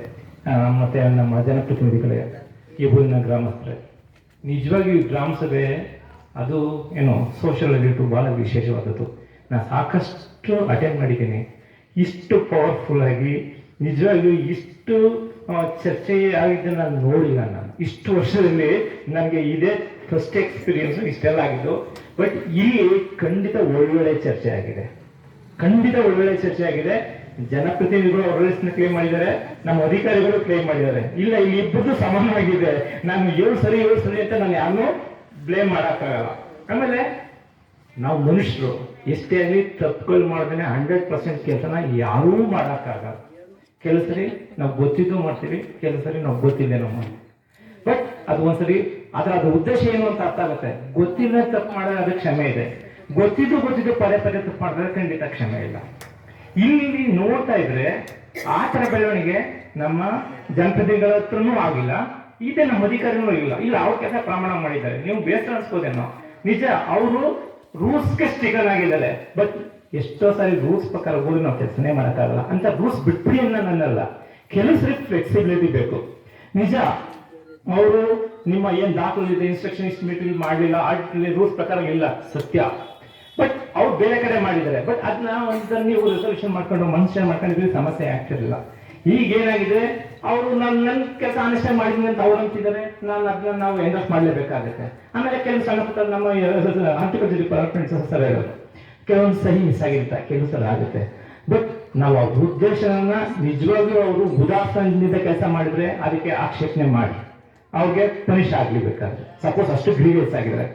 ಮತ್ತೆ ನಮ್ಮ ಜನಪ್ರತಿನಿಧಿಗಳೇ ಇಬ್ಬರಿನ ಗ್ರಾಮಸ್ಥರೇ. ನಿಜವಾಗಿ ಈ ಗ್ರಾಮ ಸಭೆ ಅದು ಏನು ಸೋಷಿಯಲ್ ಅಡಿಟು ಬಹಳ ವಿಶೇಷವಾದದ್ದು. ನಾನು ಸಾಕಷ್ಟು ಅಟೆಂಡ್ ಮಾಡಿದ್ದೀನಿ. ಇಷ್ಟು ಪವರ್ಫುಲ್ ಆಗಿ, ನಿಜವಾಗಿಯೂ ಇಷ್ಟು ಚರ್ಚೆ ಆಗಿದ್ದು ನಾನು ನೋಡಿಲ್ಲ ನಾನು. ಇಷ್ಟು ವರ್ಷದಲ್ಲಿ ನನಗೆ ಇದೇ ಫಸ್ಟ್ ಎಕ್ಸ್ಪೀರಿಯನ್ಸ್ ಇಷ್ಟೆಲ್ಲ ಆಗಿದ್ದು. ಬಟ್ ಇಲ್ಲಿ ಖಂಡಿತ ಒಳ್ಳೊಳ್ಳೆ ಚರ್ಚೆ ಆಗಿದೆ. ಖಂಡಿತ ಒಳ್ಳೊಳ್ಳೆ ಚರ್ಚೆ ಆಗಿದೆ. ಜನಪ್ರತಿನಿಧಿಗಳು ಅವರ ಕ್ಲೇಮ್ ಮಾಡಿದ್ದಾರೆ. ನಮ್ಮ ಅಧಿಕಾರಿಗಳು ಕ್ಲೇಮ್ ಮಾಡಿದ್ದಾರೆ. ಇಲ್ಲ, ಇಲ್ಲಿ ಇಬ್ಬರು ಸಮಾನವಾಗಿದೆ. ನಾನು ಏಳು ಸರಿ ಏಳು ಸರಿ ಅಂತ ನಾನು ಯಾರನ್ನೂ ಬ್ಲೇಮ್ ಮಾಡೋಕ್ಕಾಗಲ್ಲ. ಆಮೇಲೆ ನಾವು ಮನುಷ್ಯರು, ಎಷ್ಟೇ ಆಗಲಿ ತಪ್ಪುಗಳು ಮಾಡ್ದೇನೆ ಹಂಡ್ರೆಡ್ ಪರ್ಸೆಂಟ್ ಕೆಲಸನ ಯಾರೂ ಮಾಡೋಕ್ಕಾಗಲ್ಲ. ಕೆಲವು ಸರಿ ನಾವು ಗೊತ್ತಿದ್ದು ಮಾಡ್ತೀವಿ, ಕೆಲಸರಿ ಸರಿ ನಾವು ಗೊತ್ತಿಲ್ಲೇನೋ ಮಾಡ್ತೀವಿ. ಬಟ್ ಅದು ಒಂದ್ಸರಿ, ಆದ್ರೆ ಅದ್ರ ಉದ್ದೇಶ ಏನು ಅಂತ ಅರ್ಥ ಆಗುತ್ತೆ. ಗೊತ್ತಿಲ್ಲ ತಪ್ಪು ಮಾಡಿದ್ರೆ ಅದಕ್ಕೆ ಕ್ಷಮೆ ಇದೆ. ಗೊತ್ತಿದ್ದು ಗೊತ್ತಿದ್ದು ಪದೇ ಪದೇ ತಪ್ಪು ಮಾಡಿದ್ರೆ ಖಂಡಿತ ಕ್ಷಮೆ ಇಲ್ಲ. ಇಲ್ಲಿ ನೋಡ್ತಾ ಇದ್ರೆ, ಆ ಥರ ಬೆಳವಣಿಗೆ ನಮ್ಮ ಜನಪದಿಗಳ ಹತ್ರನೂ ಆಗಿಲ್ಲ. ಇದೆ ನಮ್ಮ ಅಧಿಕಾರಿಗಳು ಇಲ್ಲ. ಇಲ್ಲ, ಅವ್ರ ಕೆಲಸ ಪ್ರಮಾಣ ಮಾಡಿದ್ದಾರೆ. ನೀವು ಬೇಸರ ಅನ್ಸ್ಬೋದೇನೋ? ನಿಜ, ಅವರು ರೂಲ್ಸ್ಗೆ ಸ್ಟಿಕನ್ ಆಗಿದ್ದಾರೆ ಬಟ್ ಎಷ್ಟೋ ಸಾರಿ ರೂಲ್ಸ್ ಪ್ರಕಾರ ಹೋಗಿ ನಾವು ಕೆಲಸನೇ ಮಾಡೋಕ್ಕಾಗಲ್ಲ. ಅಂತ ರೂಲ್ಸ್ ಬಿಟ್ಬಿಡಿ ಅನ್ನೋ ನನ್ನಲ್ಲ. ಕೆಲಸಕ್ಕೆ ಫ್ಲೆಕ್ಸಿಬಿಲಿಟಿ ಬೇಕು. ನಿಜ, ಅವರು ನಿಮ್ಮ ಏನ್ ದಾಖಲೆ ಇದೆ ಇನ್ಸ್ಟ್ರಕ್ಷನ್ ಇಷ್ಟು ಮೀಟಿಂಗ್ ಮಾಡಲಿಲ್ಲ ಆಡಿಟ್ ರೂಲ್ಸ್ ಪ್ರಕಾರ ಇಲ್ಲ. ಸತ್ಯ. ಬಟ್ ಅವ್ರು ಬೇರೆ ಕಡೆ ಮಾಡಿದ್ದಾರೆ. ಬಟ್ ಅದನ್ನ ಒಂದು ನೀವು ರೆಸಲ್ಯೂಷನ್ ಮಾಡ್ಕೊಂಡು ಮನುಷ್ಯ ಮಾಡ್ಕೊಂಡಿದ್ರೆ ಸಮಸ್ಯೆ ಆಗ್ತಿರ್ಲಿಲ್ಲ. ಈಗ ಏನಾಗಿದೆ ಅವರು ನಾನು ನನ್ನ ಕೆಲಸ ಅನುಷ್ಠಾನ ಮಾಡಿದ್ವಿ ಅಂತ ಅವ್ರು ಅಂತಿದ್ದಾರೆ ನಾನು ಅದನ್ನ ನಾವು ಎಂಡರ್ಸ್ ಮಾಡಲೇಬೇಕಾಗುತ್ತೆ. ಆಮೇಲೆ ಕೆಲವು ಸಣ್ಣ ಪುಟ್ಟ ನಮ್ಮ ಆರ್ಥಿಕ ಡಿಪಾರ್ಟ್ಮೆಂಟ್ ಸಹ ಇರೋದು ಕೆಲವೊಂದು ಸಹಿ ಮಿಸ್ ಕೆಲವು ಸಲ ಆಗುತ್ತೆ. ಬಟ್ ನಾವು ಆ ಉದ್ದೇಶನ ನಿಜವಾಗ್ಲೂ ಅವರು ಉದಾಸೀನದಿಂದ ಕೆಲಸ ಮಾಡಿದ್ರೆ ಅದಕ್ಕೆ ಆಕ್ಷೇಪಣೆ ಮಾಡಿ. ಅವ್ರಿಗೆ ಪನಿಷ್ ಆಗ್ಲಿ ಬೇಕಾದ್ರೆ ಸಪೋಸ್ ಅಷ್ಟು ಗ್ರೀವಿಯಸ್ ಆಗಿದ್ರೆ.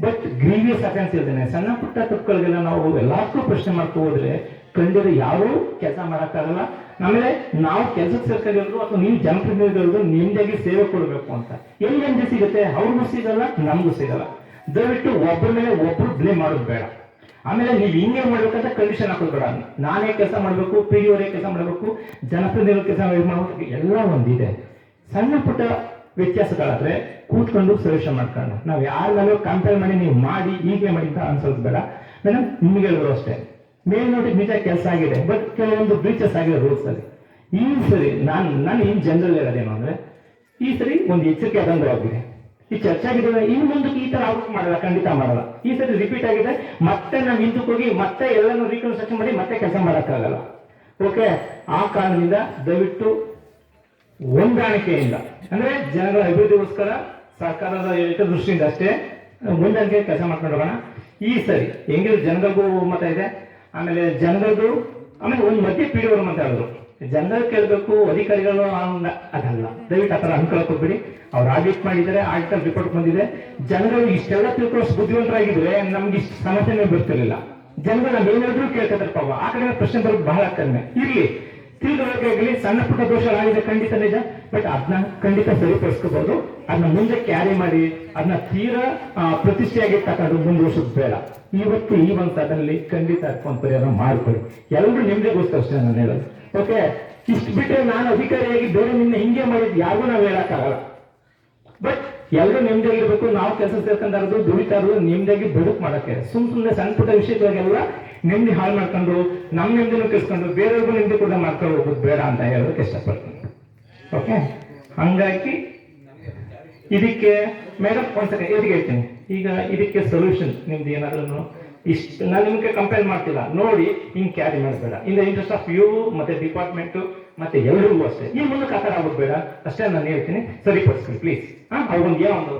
ಬಟ್ ಗ್ರೀವಿಯಸ್ ಅಫೆನ್ಸ್ ಇಲ್ದೇನೆ ಸಣ್ಣ ಪುಟ್ಟ ತಪ್ಪುಗಳಿಗೆಲ್ಲ ನಾವು ಎಲ್ಲಾರ್ಗೂ ಪ್ರಶ್ನೆ ಮಾಡ್ಕೋದ್ರೆ ಹೋದ್ರೆ ಖಂಡಿತ ಯಾರೂ ಕೆಲಸ ಮಾಡೋಕ್ಕಾಗಲ್ಲ. ಆಮೇಲೆ ನಾವು ಕೆಲಸಕ್ಕೆ ಸೇರ್ಕೊಂಡಿರೋದು ಅಥವಾ ನೀವು ಜನಪ್ರತಿನಿಧಿಗಳು ನಿಮ್ದಾಗಿ ಸೇವೆ ಕೊಡಬೇಕು ಅಂತ. ಎಲ್ಲಿ ನೆಮ್ಮದಿ ಸಿಗುತ್ತೆ? ಅವ್ರಿಗೂ ಸಿಗಲ್ಲ, ನಮಗೂ ಸಿಗಲ್ಲ. ದಯವಿಟ್ಟು ಒಬ್ಬರ ಮೇಲೆ ಒಬ್ರು ಬ್ಲೇಮ್ ಮಾಡೋದು ಬೇಡ. ಆಮೇಲೆ ನೀವು ಹಿಂಗೆ ಮಾಡ್ಬೇಕಂತ ಕಂಡೀಷನ್ ಹಾಕೋದು ಬೇಡ ನಾನೇ ಕೆಲಸ ಮಾಡಬೇಕು ಪಿ ಡಿ ಅವರೇ ಕೆಲಸ ಮಾಡಬೇಕು, ಜನಪ್ರತಿನಿಧಿಗಳು ಕೆಲಸ ಮಾಡಬೇಕು ಎಲ್ಲ ಒಂದಿದೆ. ಸಣ್ಣ ಪುಟ್ಟ ವ್ಯತ್ಯಾಸಗಳಾದ್ರೆ ಕೂತ್ಕೊಂಡು ಸೊಲ್ಯೂಷನ್ ಮಾಡ್ಕೊಂಡು. ನಾವು ಯಾರು ಕಂಪೇರ್ ಮಾಡಿ, ನೀವು ಮಾಡಿ ಈಗಲೇ ಮಾಡಿ ಅಂತ ಅನ್ಸೋದು ಬೇಡ. ಮೇಡಮ್ ನಿಮ್ಗೆ ಹೇಳಿದ್ರು ಅಷ್ಟೇ. ಮೇಲ್ನೋಟಿಗೆ ನಿಜ ಕೆಲಸ ಆಗಿದೆ ಬಟ್ ಕೆಲವೊಂದು ಬ್ರೀಚಸ್ ಆಗಿದೆ ರೂಲ್ಸ್ ಅಲ್ಲಿ ಈ ಸರಿ ನಾನು ನಾನು ಇನ್ ಜನರಲ್ ಹೇಳೋದೇನು ಅಂದ್ರೆ, ಈ ಸರಿ ಒಂದು ಎಚ್ಚರಿಕೆ ಆದಂಗವಾಗಿದೆ ಈ ಚರ್ಚೆ ಆಗಿದೆ ಇನ್ನು ಮುಂದಕ್ಕೆ ಈ ತರ ಔಟ್ ಮಾಡಲ್ಲ, ಖಂಡಿತ ಮಾಡಲ್ಲ. ಈ ಸರಿ ರಿಪೀಟ್ ಆಗಿದೆ, ಮತ್ತೆ ನಾವು ಹಿಂದಕ್ಕೆ ಹೋಗಿ ಮತ್ತೆ ಎಲ್ಲಾನು ರೀಕನ್ಸ್ಟ್ರಕ್ಷನ್ ಮಾಡಿ ಮತ್ತೆ ಕೆಲಸ ಮಾಡೋಕ್ಕಾಗಲ್ಲ. ಓಕೆ ಆ ಕಾರಣದಿಂದ ದಯವಿಟ್ಟು ಹೊಂದಾಣಿಕೆಯಿಂದ, ಅಂದ್ರೆ ಜನಗಳ ಅಭಿವೃದ್ಧಿಗೋಸ್ಕರ ಸರ್ಕಾರದ ದೃಷ್ಟಿಯಿಂದ ಅಷ್ಟೇ, ಹೊಂದಾಣಿಕೆ ಕೆಲಸ ಮಾಡ್ಕೊಂಡು ಹೋಗೋಣ. ಈ ಸರಿ ಹೆಂಗಿದ್ರು ಜನಗಳಿಗೂ ಮತ ಇದೆ. ಆಮೇಲೆ ಜನರದ್ದು, ಆಮೇಲೆ ಒಂದು ಮಧ್ಯೆ ಪೀಡಿಯವರು ಅಂತ ಹೇಳಿದ್ರು. ಜನರು ಕೇಳಬೇಕು, ಅಧಿಕಾರಿಗಳು ಅದಲ್ಲ. ದಯವಿಟ್ಟು ಆ ಥರ ಅನ್ಕೊಳಕ್ ಹೋಗ್ಬೇಡಿ. ಅವ್ರು ಆಡಿಟ್ ಮಾಡಿದ್ದಾರೆ ಆಡಿಟ್ ರಿಪೋರ್ಟ್ ಬಂದಿದೆ. ಜನರು ಇಷ್ಟೆಲ್ಲ ತಿಳ್ಕೊಳ್ಳೋಷ್ಟು ಬುದ್ಧಿವಂತರಾಗಿದ್ರೆ ನಮ್ಗೆ ಇಷ್ಟು ಸಮಸ್ಯೆನೇ ಬರ್ತಿರ್ಲಿಲ್ಲ. ಜನರು ನಾವು ಕೇಳ್ತಾರೆ ಪಾಪ. ಆ ಕಡೆ ಪ್ರಶ್ನೆ ಬರೋದು ಬಹಳ ಕಡಿಮೆ. ಇರ್ಲಿ. ತಿಳ್ಕೊಳ್ಳೋಕಾಗಲಿ ಸಣ್ಣ ಪುಟ್ಟ ದೋಷಗಳಾಗಿದೆ, ಖಂಡಿತ ನಿಜ. ಬಟ್ ಅದನ್ನ ಖಂಡಿತ ಸರಿಪಡಿಸ್ಕೋಬಹುದು. ಅದನ್ನ ಮುಂದೆ ಕ್ಯಾರಿ ಮಾಡಿ ಅದನ್ನ ತೀರಾ ಪ್ರತಿಷ್ಠೆಯಾಗಿ ತಗೊಂಡು ಮುಂದುವರ್ಸೋದು ಬೇಡ. ಇವತ್ತು ಈ ಒಂದು ಖಂಡಿತ ಅದಕ್ಕೊಂದು ಪರಿಹಾರ ಮಾಡ್ಕೊಳ್ಳಿ. ಎಲ್ಲರೂ ನಿಮ್ದೇಗೋಸ್ಕರ ಅಷ್ಟೇ ನಾನು ಹೇಳೋದು. ಓಕೆ ಇಷ್ಟು ಬಿಟ್ಟರೆ ನಾನು ಅಧಿಕಾರಿಯಾಗಿ ಬೇರೆ ನಿನ್ನೆ ಹಿಂಗೆ ಮಾಡಿದ್ ಯಾರಿಗೂ ನಾವು ಹೇಳಕ್ಕಾಗಲ್ಲ. ಬಟ್ ಎಲ್ಲರೂ ನೆಮ್ಮದಿಯಾಗಿರ್ಬೇಕು. ನಾವು ಕೆಲಸ ಸೇರ್ಕೊಂಡಾರದು ದುಡಿತಾ ಇರೋದು, ನೆಮ್ಮದಿಯಾಗಿ ಬದುಕು ಮಾಡಕ್ಕೆ. ಸುಮ್ ಸುಮ್ಮನೆ ಸಣ್ಣ ಪುಟ್ಟ ವಿಷಯಗಳಿಗೆಲ್ಲ ನೆಮ್ಮದಿ ಹಾಳು ಮಾಡ್ಕೊಂಡು, ನಮ್ಮ ನೆಮ್ಮದಿನೂ ಕಿಸ್ಕೊಂಡು, ಬೇರೆಯವ್ರಿಗೂ ನೆಮ್ಮದಿ ಕೂಡ ಮಾಡ್ಕೊಂಡು ಹೋಗೋದು ಬೇಡ ಅಂತ ಹೇಳೋದಕ್ಕೆ ಇಷ್ಟಪಡ್ತೀನಿ. ಓಕೆ ಹಂಗಾಗಿ ಇದಕ್ಕೆ ಮೇಡಮ್ ಒಂದ್ ಸೆಕೆಂಡ್ ಎಲ್ಲಿಗೆ ಹೇಳ್ತೀನಿ? ಈಗ ಇದಕ್ಕೆ ಸೊಲ್ಯೂಷನ್ ನಿಮ್ದು ಏನಾದ್ರೂ ಇಷ್ಟು, ನಾನು ನಿಮಗೆ ಕಂಪೇರ್ ಮಾಡ್ತಿಲ್ಲ. ನೋಡಿ, ಹಿಂಗ್ ಕ್ಯಾರಿ ಮಾಡಬೇಡ. In the interest of you ಮತ್ತೆ ಡಿಪಾರ್ಟ್ಮೆಂಟ್ ಮತ್ತೆ ಎಲ್ಲರಿಗೂ ಅಷ್ಟೇ. ಈ ಮೂಲಕ ಆ ಥರ ಆಗೋದು ಬೇಡ ಅಷ್ಟೇ ನಾನು ಹೇಳ್ತೀನಿ. ಸರಿಪಡಿಸ್ತೀನಿ ಪ್ಲೀಸ್ ಹಾ? ಅವ್ರಿಗೆ ಒಂದು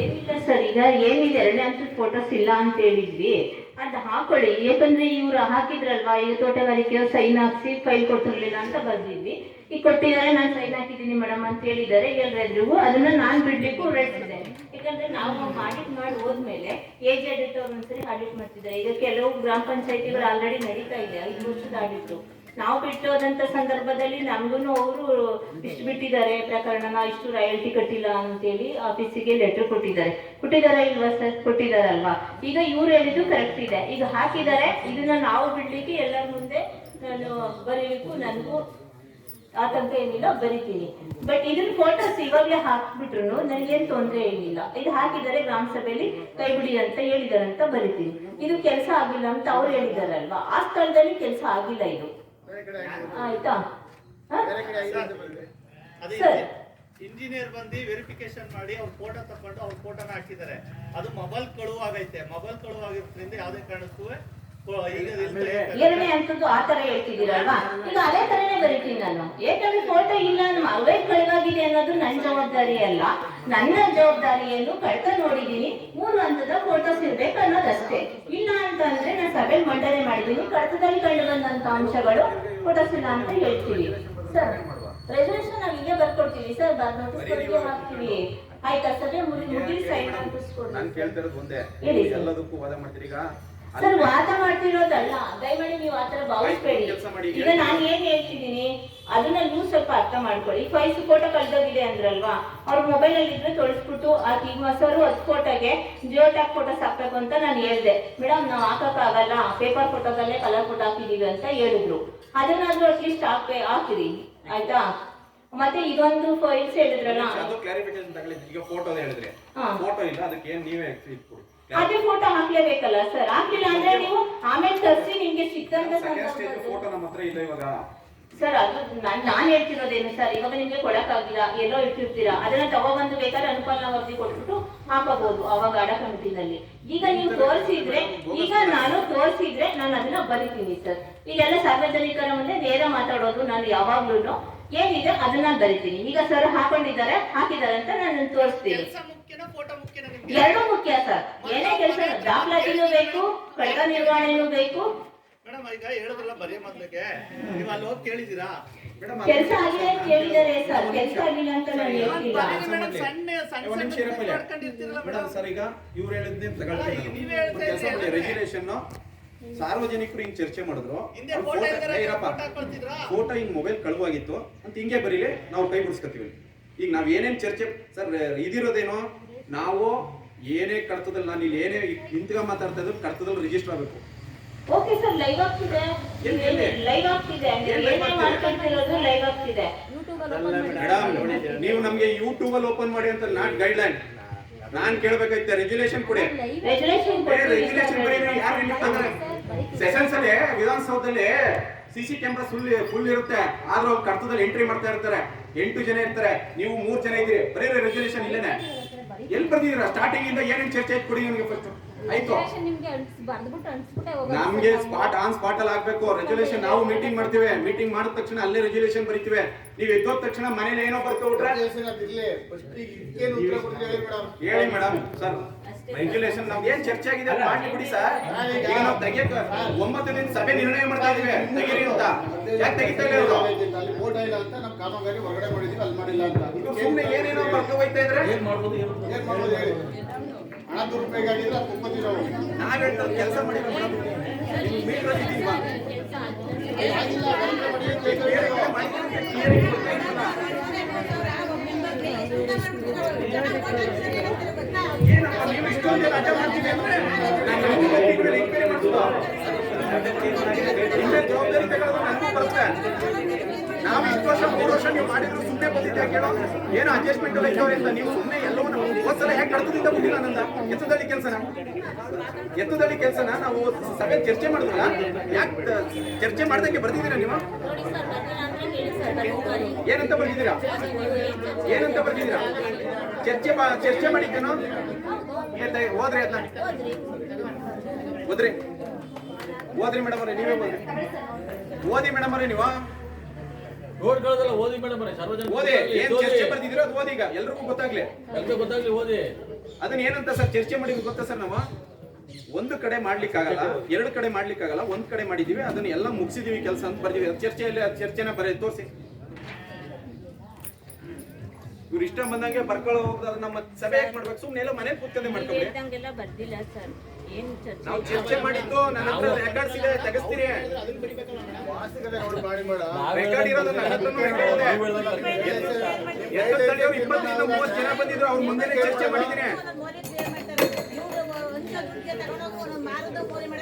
ಏನಿಲ್ಲ ಸರ್. ಈಗ ಏನಿದೆ ಎರಡನೇ ಹಂತದ ಫೋಟೋಸ್ ಇಲ್ಲ ಅಂತ ಹೇಳಿದ್ವಿ ಅದು ಹಾಕೊಳ್ಳಿ. ಯಾಕಂದ್ರೆ ಇವ್ರು ಹಾಕಿದ್ರಲ್ವಾ? ಈಗ ತೋಟಗಾರಿಕೆ ಸೈನ್ ಹಾಕ್ಸಿ ಫೈಲ್ ಕೊಟ್ಟಿರ್ಲಿಲ್ಲ ಅಂತ ಬರ್ದಿದ್ವಿ. ಈಗ ಕೊಟ್ಟಿದ್ದಾರೆ, ನಾನು ಸೈನ್ ಹಾಕಿದ್ದೀನಿ ಮೇಡಮ್ ಅಂತ ಹೇಳಿದ್ದಾರೆ. ಎಲ್ಲರೆದ್ರಿಗೂ ಅದನ್ನ ನಾನು ಬಿಡ್ಲಿಕ್ಕೂ ಹೊರಟಿದೆ ಯಾಕಂದ್ರೆ ನಾವು ಆಡಿಟ್ ಮಾಡಿ ಹೋದ್ಮೇಲೆ ಏಜ್ ಆಡಿಟ್ ಅವ್ರು ಒಂದ್ಸರಿ ಆಡಿಟ್ ಮಾಡ್ತಿದ್ದಾರೆ. ಈಗ ಕೆಲವು ಗ್ರಾಮ ಪಂಚಾಯತಿಗಳು ಆಲ್ರೆಡಿ ನಡೀತಾ ಇದೆ. ಐದು ವರ್ಷದ ಆಡಿಟ್ಟು ನಾವು ಬಿಟ್ಟೋದಂತ ಸಂದರ್ಭದಲ್ಲಿ ನಮಗೂ ಅವರು ಇಷ್ಟು ಬಿಟ್ಟಿದ್ದಾರೆ ಪ್ರಕರಣನ ಇಷ್ಟು ರಾಯಲ್ಟಿ ಕಟ್ಟಿಲ್ಲ ಅಂತೇಳಿ ಆಫೀಸಿಗೆ ಲೆಟರ್ ಕೊಟ್ಟಿದ್ದಾರೆ. ಕೊಟ್ಟಿದ್ದಾರೆ ಇಲ್ವಾ ಸರ್ ಕೊಟ್ಟಿದಾರಲ್ವಾ ಈಗ ಇವ್ರು ಹೇಳಿದ್ದು ಕರೆಕ್ಟ್ ಇದೆ. ಈಗ ಹಾಕಿದ್ದಾರೆ, ಇದನ್ನ ನಾವು ಬಿಡ್ಲಿಕ್ಕೆ ಎಲ್ಲರ ಮುಂದೆ ನಾನು ಬರೀಲಿಕ್ಕೂ ನನಗೂ ಆತಂಕ ಏನಿಲ್ಲ, ಬರಿತೀನಿ. ಬಟ್ ಇದನ್ನ ಫೋಟೋಸ್ ಇವಾಗಲೇ ಹಾಕ್ಬಿಟ್ರು ನನಗೇನು ತೊಂದರೆ ಏನಿಲ್ಲ. ಇದು ಹಾಕಿದ್ದಾರೆ ಗ್ರಾಮ ಸಭೆಯಲ್ಲಿ ಕೈ ಅಂತ ಹೇಳಿದಾರೆ ಅಂತ ಬರಿತೀನಿ. ಇದು ಕೆಲಸ ಆಗಿಲ್ಲ ಅಂತ ಅವ್ರು ಹೇಳಿದಾರಲ್ವಾ ಆ ಸ್ಥಳದಲ್ಲಿ ಕೆಲಸ ಆಗಿಲ್ಲ ಇದು. ಆಯ್ತಾ? ಸರ್. ಇಂಜಿನಿಯರ್ ಬಂದು ವೆರಿಫಿಕೇಶನ್ ಮಾಡಿ ಅವ್ರ ಫೋಟೋ ತಕೊಂಡು ಅವ್ರ ಫೋಟೋನ ಹಾಕಿದ್ದಾರೆ. ಅದು ಮೊಬೈಲ್ ಕಳುವಾಗೈತೆ. ಮೊಬೈಲ್ ಕಳುವಾಗಿರೋದ್ರಿಂದ ಯಾವುದೇ ಕಾರಣಕ್ಕೂ ಎರಡನೇ ಅಂತದ್ದು ಆ ತರ ಹೇಳ್ತಿದ್ದೀರಲ್ವಾ? ಈಗ ಅದೇ ತರನೇ ಬರೀತೀನಿ ನಾನು. ಏಕೆಂದ್ರೆ ಫೋಟೋ ಇಲ್ಲ ಅವೇ ಕಳೆವಾಗಿದೆ ಅನ್ನೋದು ನನ್ನ ಜವಾಬ್ದಾರಿ ಅಲ್ಲ. ನನ್ನ ಜವಾಬ್ದಾರಿಯನ್ನು ಕಳ್ತ ನೋಡಿದೀನಿ ಮೂರು ಹಂತದ ಫೋಟೋಸ್ ಇರ್ಬೇಕು ಅನ್ನೋದಷ್ಟೇ. ಇಲ್ಲ ಅಂತ ಅಂದ್ರೆ ನಾನು ಸಭೆ ಮಂಡನೆ ಮಾಡಿದೀನಿ ಕಡತದಲ್ಲಿ ಕಂಡು ಬಂದಂತ ಅಂಶಗಳು ಫೋಟೋಸ್ ಇಲ್ಲ ಅಂತ ಹೇಳ್ತೀವಿ. ಸರ್ ರೆಸಲ್ಯೂಷನ್ ನಾವು ಹೀಗೆ ಬರ್ಕೊಡ್ತೀವಿ. ಸರ್ ನೋಟಿಸ್ ಹಾಕ್ತೀವಿ. ಆಯ್ತಾ ಸಭೆ ಮುಗಿಸಿ ಹೇಳಿ ಎಲ್ಲದಕ್ಕೂ ವಾದ ಮಾಡ್ತೀರಿ ಈಗ? ಸರ್ ವಾದ ಮಾಡ್ತಿರೋದಲ್ಲ ದಯಮಾಡಿ ನೀವು ಆತರ ಭಾವಿಸ್ಬೇಡಿ. ಈಗ ನಾನು ಏನ್ ಹೇಳ್ತಿದ್ದೀನಿ ಅದನ್ನ ನೀವು ಸ್ವಲ್ಪ ಅರ್ಥ ಮಾಡ್ಕೊಳ್ಳಿ. ಫೈಲ್ಸ್ ಫೋಟೋ ಕಳ್ದೋಗಿದೆ ಅಂದ್ರಲ್ವಾ ಅವ್ರ ಮೊಬೈಲ್ ಅಲ್ಲಿ ಇದ್ರೆ ತೋರಿಸ್ಬಿಟ್ಟು ಆ ಈಗ ಸರ್ ಹತ್ತು ಫೋಟೋಗೆ ಜಿಯೋ ಟ್ಯಾಗ್ ಫೋಟೋಸ್ ಹಾಕ್ಬೇಕು ಅಂತ ನಾನು ಹೇಳ್ದೆ. ಮೇಡಮ್ ನಾವು ಹಾಕಕ್ಕಾಗಲ್ಲ ಪೇಪರ್ ಫೋಟೋದಲ್ಲೇ ಕಲರ್ ಫೋಟೋ ಹಾಕಿದೀವಿ ಅಂತ ಹೇಳಿದ್ರು. ಅದನ್ನಾದ್ರೂ ಅಟ್ಲೀಸ್ಟ್ ಹಾಕ್ಬೇ ಹಾಕಿರಿ. ಆಯ್ತಾ? ಮತ್ತೆ ಇದೊಂದು ಫೈಲ್ಸ್ ಹೇಳಿದ್ರಲ್ಲ. ಈಗ ಫೋಟೋ ಹೇಳಿದ್ರೆ. ಫೋಟೋ ಇಲ್ಲ ಅದಕ್ಕೆ ಏನ್ ನೀವೇ ಇಟ್ಕೊಡಿ ಅದೇ ಫೋಟೋ ಹಾಕ್ಲೇಬೇಕಲ್ಲ ಸರ್ ಹಾಕ್ಲಿಲ್ಲ ಅಂದ್ರೆ ನೀವು ಆಮೇಲೆ ತರಿಸಿ ನಿಮ್ಗೆ ಸಿಕ್ಕಂತ ಫೋಟೋ ನಮ್ಮ ಹತ್ರ ಇಲ್ಲ ಇವಾಗ. ಸರ್ ಅದು ನಾನ್ ನಾನು ಹೇಳ್ತಿರೋದೇನು ಸರ್ ಇವಾಗ ನಿಮ್ಗೆ ಕೊಡಕ್ಕಾಗಿಲ್ಲ ಎಲ್ಲೋ ಇಟ್ಟಿರ್ತೀರಾ? ಅದನ್ನ ತಗೊಬಂದು ಬೇಕಾದ್ರೆ ಅನುಪಾಲನ ವರದಿ ಕೊಟ್ಬಿಟ್ಟು ಹಾಕಬಹುದು ಅವಾಗ ಅಡ ಕಮಿಟಿನಲ್ಲಿ. ಈಗ ನೀವು ತೋರಿಸಿದ್ರೆ ಈಗ ನಾನು ತೋರಿಸಿದ್ರೆ ನಾನು ಅದನ್ನ ಬರಿತೀನಿ ಸರ್ ಈಗೆಲ್ಲ ಸಾರ್ವಜನಿಕರ ಮುಂದೆ ನೇರ ಮಾತಾಡೋದು ನಾನು ಯಾವಾಗ್ಲೂ ಏನಿದೆ ಅದನ್ನ ಬರಿತೀನಿ. ಈಗ ಸರ್ ಹಾಕೊಂಡಿದ್ದಾರೆ ಹಾಕಿದ್ದಾರೆ ಅಂತ ನಾನು ತೋರಿಸ್ತೀನಿ. ಕೆಲಸ ಫೋಟೋ ಮುಖ್ಯನ ನಿಮ್ಗೆ. ಎರಡು ಮುಖ್ಯ ಸರ್. ಏನೇ ಕೆಲಸ ದಾಖಲಾತಿನೂ ಬೇಕು ಕಳೆದ ನಿರ್ವಹಣೆನೂ ಬೇಕು. ಮೇಡಮ್ ಈಗ ಹೇಳಿದ್ರಲ್ಲ ಬರೀ ಮೊದ್ಲಿಗೆ. ನೀವು ಅಲ್ಲಿ ಹೋಗಿ ಕೇಳಿದ್ದೀರಾ? ಮೇಡಮ್ ಕೆಲಸ ಆಗಿದೆ ಅಂತ ಹೇಳಿದ್ದಾರೆ ಸರ್. ಕೆಲಸ ಆಗಿಲ್ಲ ಅಂತ ನಾನು ಹೇಳ್ತಿಲ್ಲ ಮೇಡಮ್ ಸರ್ ಈಗ ಇವ್ರು ಹೇಳಿದ್ನೇ ತಗೊಳ್ತೀನಿ ರೆಗ್ಯುಲೇಷನ್ ಸಾರ್ವಜನಿಕರು ಹಿಂಗ್ ಚರ್ಚೆ ಮಾಡಿದ್ರು? ಫೋಟೋ ಹಿಂಗ್ ಮೊಬೈಲ್ ಕಳುವಾಗಿತ್ತು ಅಂತ ಹಿಂಗೆ ಬರೀಲಿ ನಾವು ಕೈ ಬಿಡಿಸ್ಕೊತೀವಿ ಈಗ ನಾವ್ ಏನೇನ್ ಚರ್ಚೆ ಸರ್ ಇದಿರೋದೇನು? ನಾವು ಏನೇ ಕರ್ತದಲ್ಲಿ ನಾನು ಇಲ್ಲಿ ಏನೇ ನಿಂತ್ಕೊಂಡ್ ಮಾತಾಡ್ತಾ ಇದ್ರು ಕರ್ತದಲ್ಲಿ ರಿಜಿಸ್ಟರ್ ಆಗಬೇಕು. ಓಕೆ ಸರ್ ಲೈವ್ ಆಗ್ತಿದೆ? ಲೈವ್ ಆಗ್ತಿದೆ. ಏನ್ ಲೈವ್ ಆಗ್ತಿದೆ. ಮೇಡಮ್ ನೀವು ನಮಗೆ ಯೂಟ್ಯೂಬ್ ಅಲ್ಲಿ ಓಪನ್ ಮಾಡಿ ಅಂತ ನಾಟ್ ಗೈಡ್ ಲೈನ್ ನಾನ್ ಕೇಳ್ಬೇಕಾಯ್ತು ರೆಗ್ಯುಲೇಷನ್ ಕೊಡಿ. ರೆಜುಲೇಷನ್ ರೆಗ್ಯುಲೇಷನ್ ಯಾರು ನಿಲ್ತಾರೆ ಸೆಷನ್ಸ್ ಅಲ್ಲಿ ವಿಧಾನಸೌಧದಲ್ಲಿ CC C camera full full ಇರುತ್ತೆ. ಆದ್ರೂ ಅವ್ರು ಕರ್ತದಲ್ಲಿ ಎಂಟ್ರಿ ಮಾಡ್ತಾ ಇರ್ತಾರೆ. ಎಂಟು ಜನ ಇರ್ತಾರೆ. ನೀವು ಮೂರ್ ಜನ ಇದ್ದೀರಿ. ಬರೀ ರೆಗ್ಯುಲೇಷನ್ ಇಲ್ಲೇನೆ. ಎಲ್ಲಿ ಬರ್ದಿದ್ದೀರಾ? ಸ್ಟಾರ್ಟಿಂಗ್ ಇಂದ ಏನೇನು ಚರ್ಚೆ ಆಯ್ತು ಕೊಡಿ ನನಗೆ ಫಸ್ಟ್ ಆಯ್ತು. ನಿಮ್ಗೆ ಬರ್ದ್ಬಿಟ್ಟು ಅನ್ಸ್ಬಿಟ್ಟೆ ನಮ್ಗೆ ಸ್ಪಾಟ್ ಆನ್ ಸ್ಪಾಟ್ ಅಲ್ಲಿ ಆಗ್ಬೇಕು. ರೆಜುಲೇಷನ್ ನಾವು ಮೀಟಿಂಗ್ ಮಾಡ್ತೀವಿ. ಮೀಟಿಂಗ್ ಮಾಡಿದ ತಕ್ಷಣ ಅಲ್ಲೇ ರೆಜುಲೇಷನ್ ಬರಿತೀವಿ. ನೀವು ಎದ್ದೋದ ತಕ್ಷಣ ಮನೇಲಿ ಏನೋ ಬರ್ಕೊಬಿಟ್ರೆ ಹೇಳಿ ಮೇಡಮ್ ಸರ್ ರೆಗ್ಯುಲೇಷನ್ ನಮ್ದು ಏನ್ ಚರ್ಚೆ ಆಗಿದೆ ಮಾಡಿಬಿಡಿ ಮಾಡಿ ಬಿಡಿ ಸರ್. ಈಗ ನಾವು ತೆಗಿಯಕ್ ಒಂಬತ್ತು ದಿನ ಸಭೆ ನಿರ್ಣಯ ಮಾಡ್ತಾ ಇದೀವಿ. ತೆಗೀರಿ ಅಂತ. ಯಾಕೆ ತೆಗಿತಾ ಇಲ್ಲ ಇವ್ರು? ಅಲ್ಲಿ ಫೋಟೋ ಇಲ್ಲ ಅಂತ ನಮ್ಮ ಕಾಮಗಾರಿ ಹೊರಗಡೆ ಮಾಡಿದೀವಿ ಅಲ್ಲಿ ಮಾಡಿಲ್ಲ ಅಂತ. ಇದು ಸುಮ್ನೆ ಏನೇನೋ ಬರ್ಕೊ ಹೋಯ್ತಾ ಇದ್ರೆ? ಏನ್ ಮಾಡ್ಬೋದು ಹೇಳಿ. ಹಣ ದುರುಪಯೋಗ ಆಗಿದ್ರೆ ಅದು ನಾವು ನಾವ್ ಹೇಳ್ತಾ ಕೆಲಸ ಮಾಡಿದ್ರೆ ಮೇಡಮ್ ಮೀಟರ್ ಇದ್ದೀವಾ ಮಾಡಿದ್ರೆ. ಏನಪ್ಪ ನೀವು ಇಷ್ಟೊಂದು ಅಡ್ಡ ಮಾಡ್ತೀವಿ ಅಂದ್ರೆ enquiry ಮಾಡ್ಸೋದು. ಹಿಂದೆ ಜವಾಬ್ದಾರಿ ತಗೊಳ್ಳೋದು ನನಗೂ ಬರುತ್ತೆ. ನಾವು ಇಷ್ಟು ವರ್ಷ ಮೂರು ವರ್ಷ ನೀವು ಮಾಡಿದ್ರು ಸುಮ್ಮನೆ ಬಂದಿದ್ದೆ ಕೇಳೋ. ಏನೋ ಅಡ್ಜಸ್ಟ್ಮೆಂಟ್ ಎಲ್ಲ ಇದ್ದವ್ರೆ ಅಂತ ನೀವು ಸುಮ್ಮನೆ ಎಲ್ಲವೂ ಹೋದ್ಸಲ ಹೇಗೆ ಕಡ್ತದಿಂದ ಬಂದಿಲ್ಲ ನಂದ. ಎತ್ತದಳ್ಳಿ ಕೆಲಸನ? ಎತ್ತದಳ್ಳಿ ಕೆಲಸನ ನಾವು ಸಭೆ ಚರ್ಚೆ ಮಾಡಿದ್ರಲ್ಲ ಯಾಕೆ ಚರ್ಚೆ ಮಾಡ್ದಂಗೆ ಬರ್ತಿದ್ದೀರಾ ನೀವು? ಏನಂತ ಬರ್ತಿದ್ದೀರಾ ಏನಂತ ಬರ್ತಿದ್ದೀರಾ ಚರ್ಚೆ ಚರ್ಚೆ ಮಾಡಿದ್ದೇನು ಹೋದ್ರಿ ಅದನ್ನ? ಹೋದ್ರಿ. ಓದ್ರಿ ಮೇಡಮ್ ಅವರೇ ನೀವೇ ಓದ್ರಿ ಓದಿ ಮೇಡಮ್ ಅವರೇ ನೀವು? ರೋಡ್ಗಳದೆಲ್ಲ ಓದಿ ಮೇಡಮ್ ಸಾರ್ವಜನಿಕ ಓದಿ ಏನ್ ಚರ್ಚೆ ಬರ್ತಿದ್ದೀರೋ ಅದು ಓದಿ ಈಗ. ಎಲ್ರಿಗೂ ಗೊತ್ತಾಗ್ಲಿ. ಎಲ್ರಿಗೂ ಗೊತ್ತಾಗ್ಲಿ ಓದಿ ಅದನ್ನ ಏನಂತ ಸರ್ ಚರ್ಚೆ ಮಾಡಿದ್ವಿ ಗೊತ್ತಾ ಸರ್ ನಾವು? ಒಂದು ಕಡೆ ಮಾಡ್ಲಿಕ್ಕಾಗಲ್ಲ ಎರಡು ಕಡೆ ಮಾಡ್ಲಿಕ್ಕಾಗಲ್ಲ ಒಂದ್ ಕಡೆ ಮಾಡಿದೀವಿ ಅದನ್ನ ಎಲ್ಲ ಮುಗಿಸಿದೀವಿ ಕೆಲಸ ಅಂತ ಬರ್ದೀವಿ. ಚರ್ಚೆಯಲ್ಲಿ ಚರ್ಚೆನ ಬರೀ ತೋರಿಸಿ. ಇವ್ರು ಇಷ್ಟ ಬಂದಂಗೆ ಬರ್ಕೊಳ್ಳೋ ಹೋಗ್ತಾರೆ ನಮ್ಮ ಸಭೆ ಯಾಕೆ ಮಾಡ್ಬೇಕು ಸುಮ್ನೆ ಎಲ್ಲ ಮನೆ ಕೂತ್ಕೊಂಡೆ ಮಾಡ್ಕೊಳ್ಳಿ ಬರ್ದಿಲ್ಲ ಸರ್ ಏನ್ ಚರ್ಚೆ ನಾವು ಚರ್ಚೆ ಮಾಡಿದ್ದು ನನ್ನ ಹತ್ರ ರೆಕಾರ್ಡ್ಸ್ ಇದೆ ತೆಗಿಸ್ತೀರಿ ರೆಕಾರ್ಡ್ ಇರೋದು ನನ್ನ ಹತ್ರನೂ ರೆಕಾರ್ಡ್ ಇದೆ. ಎಷ್ಟೋ ಸ್ಥಳೀಯರು ಇಪ್ಪತ್ತರಿಂದ ಮೂವತ್ತು ಜನ ಬಂದಿದ್ರು ಅವ್ರ ಮುಂದೆ ಚರ್ಚೆ ಮಾಡಿದ್ದೀನಿ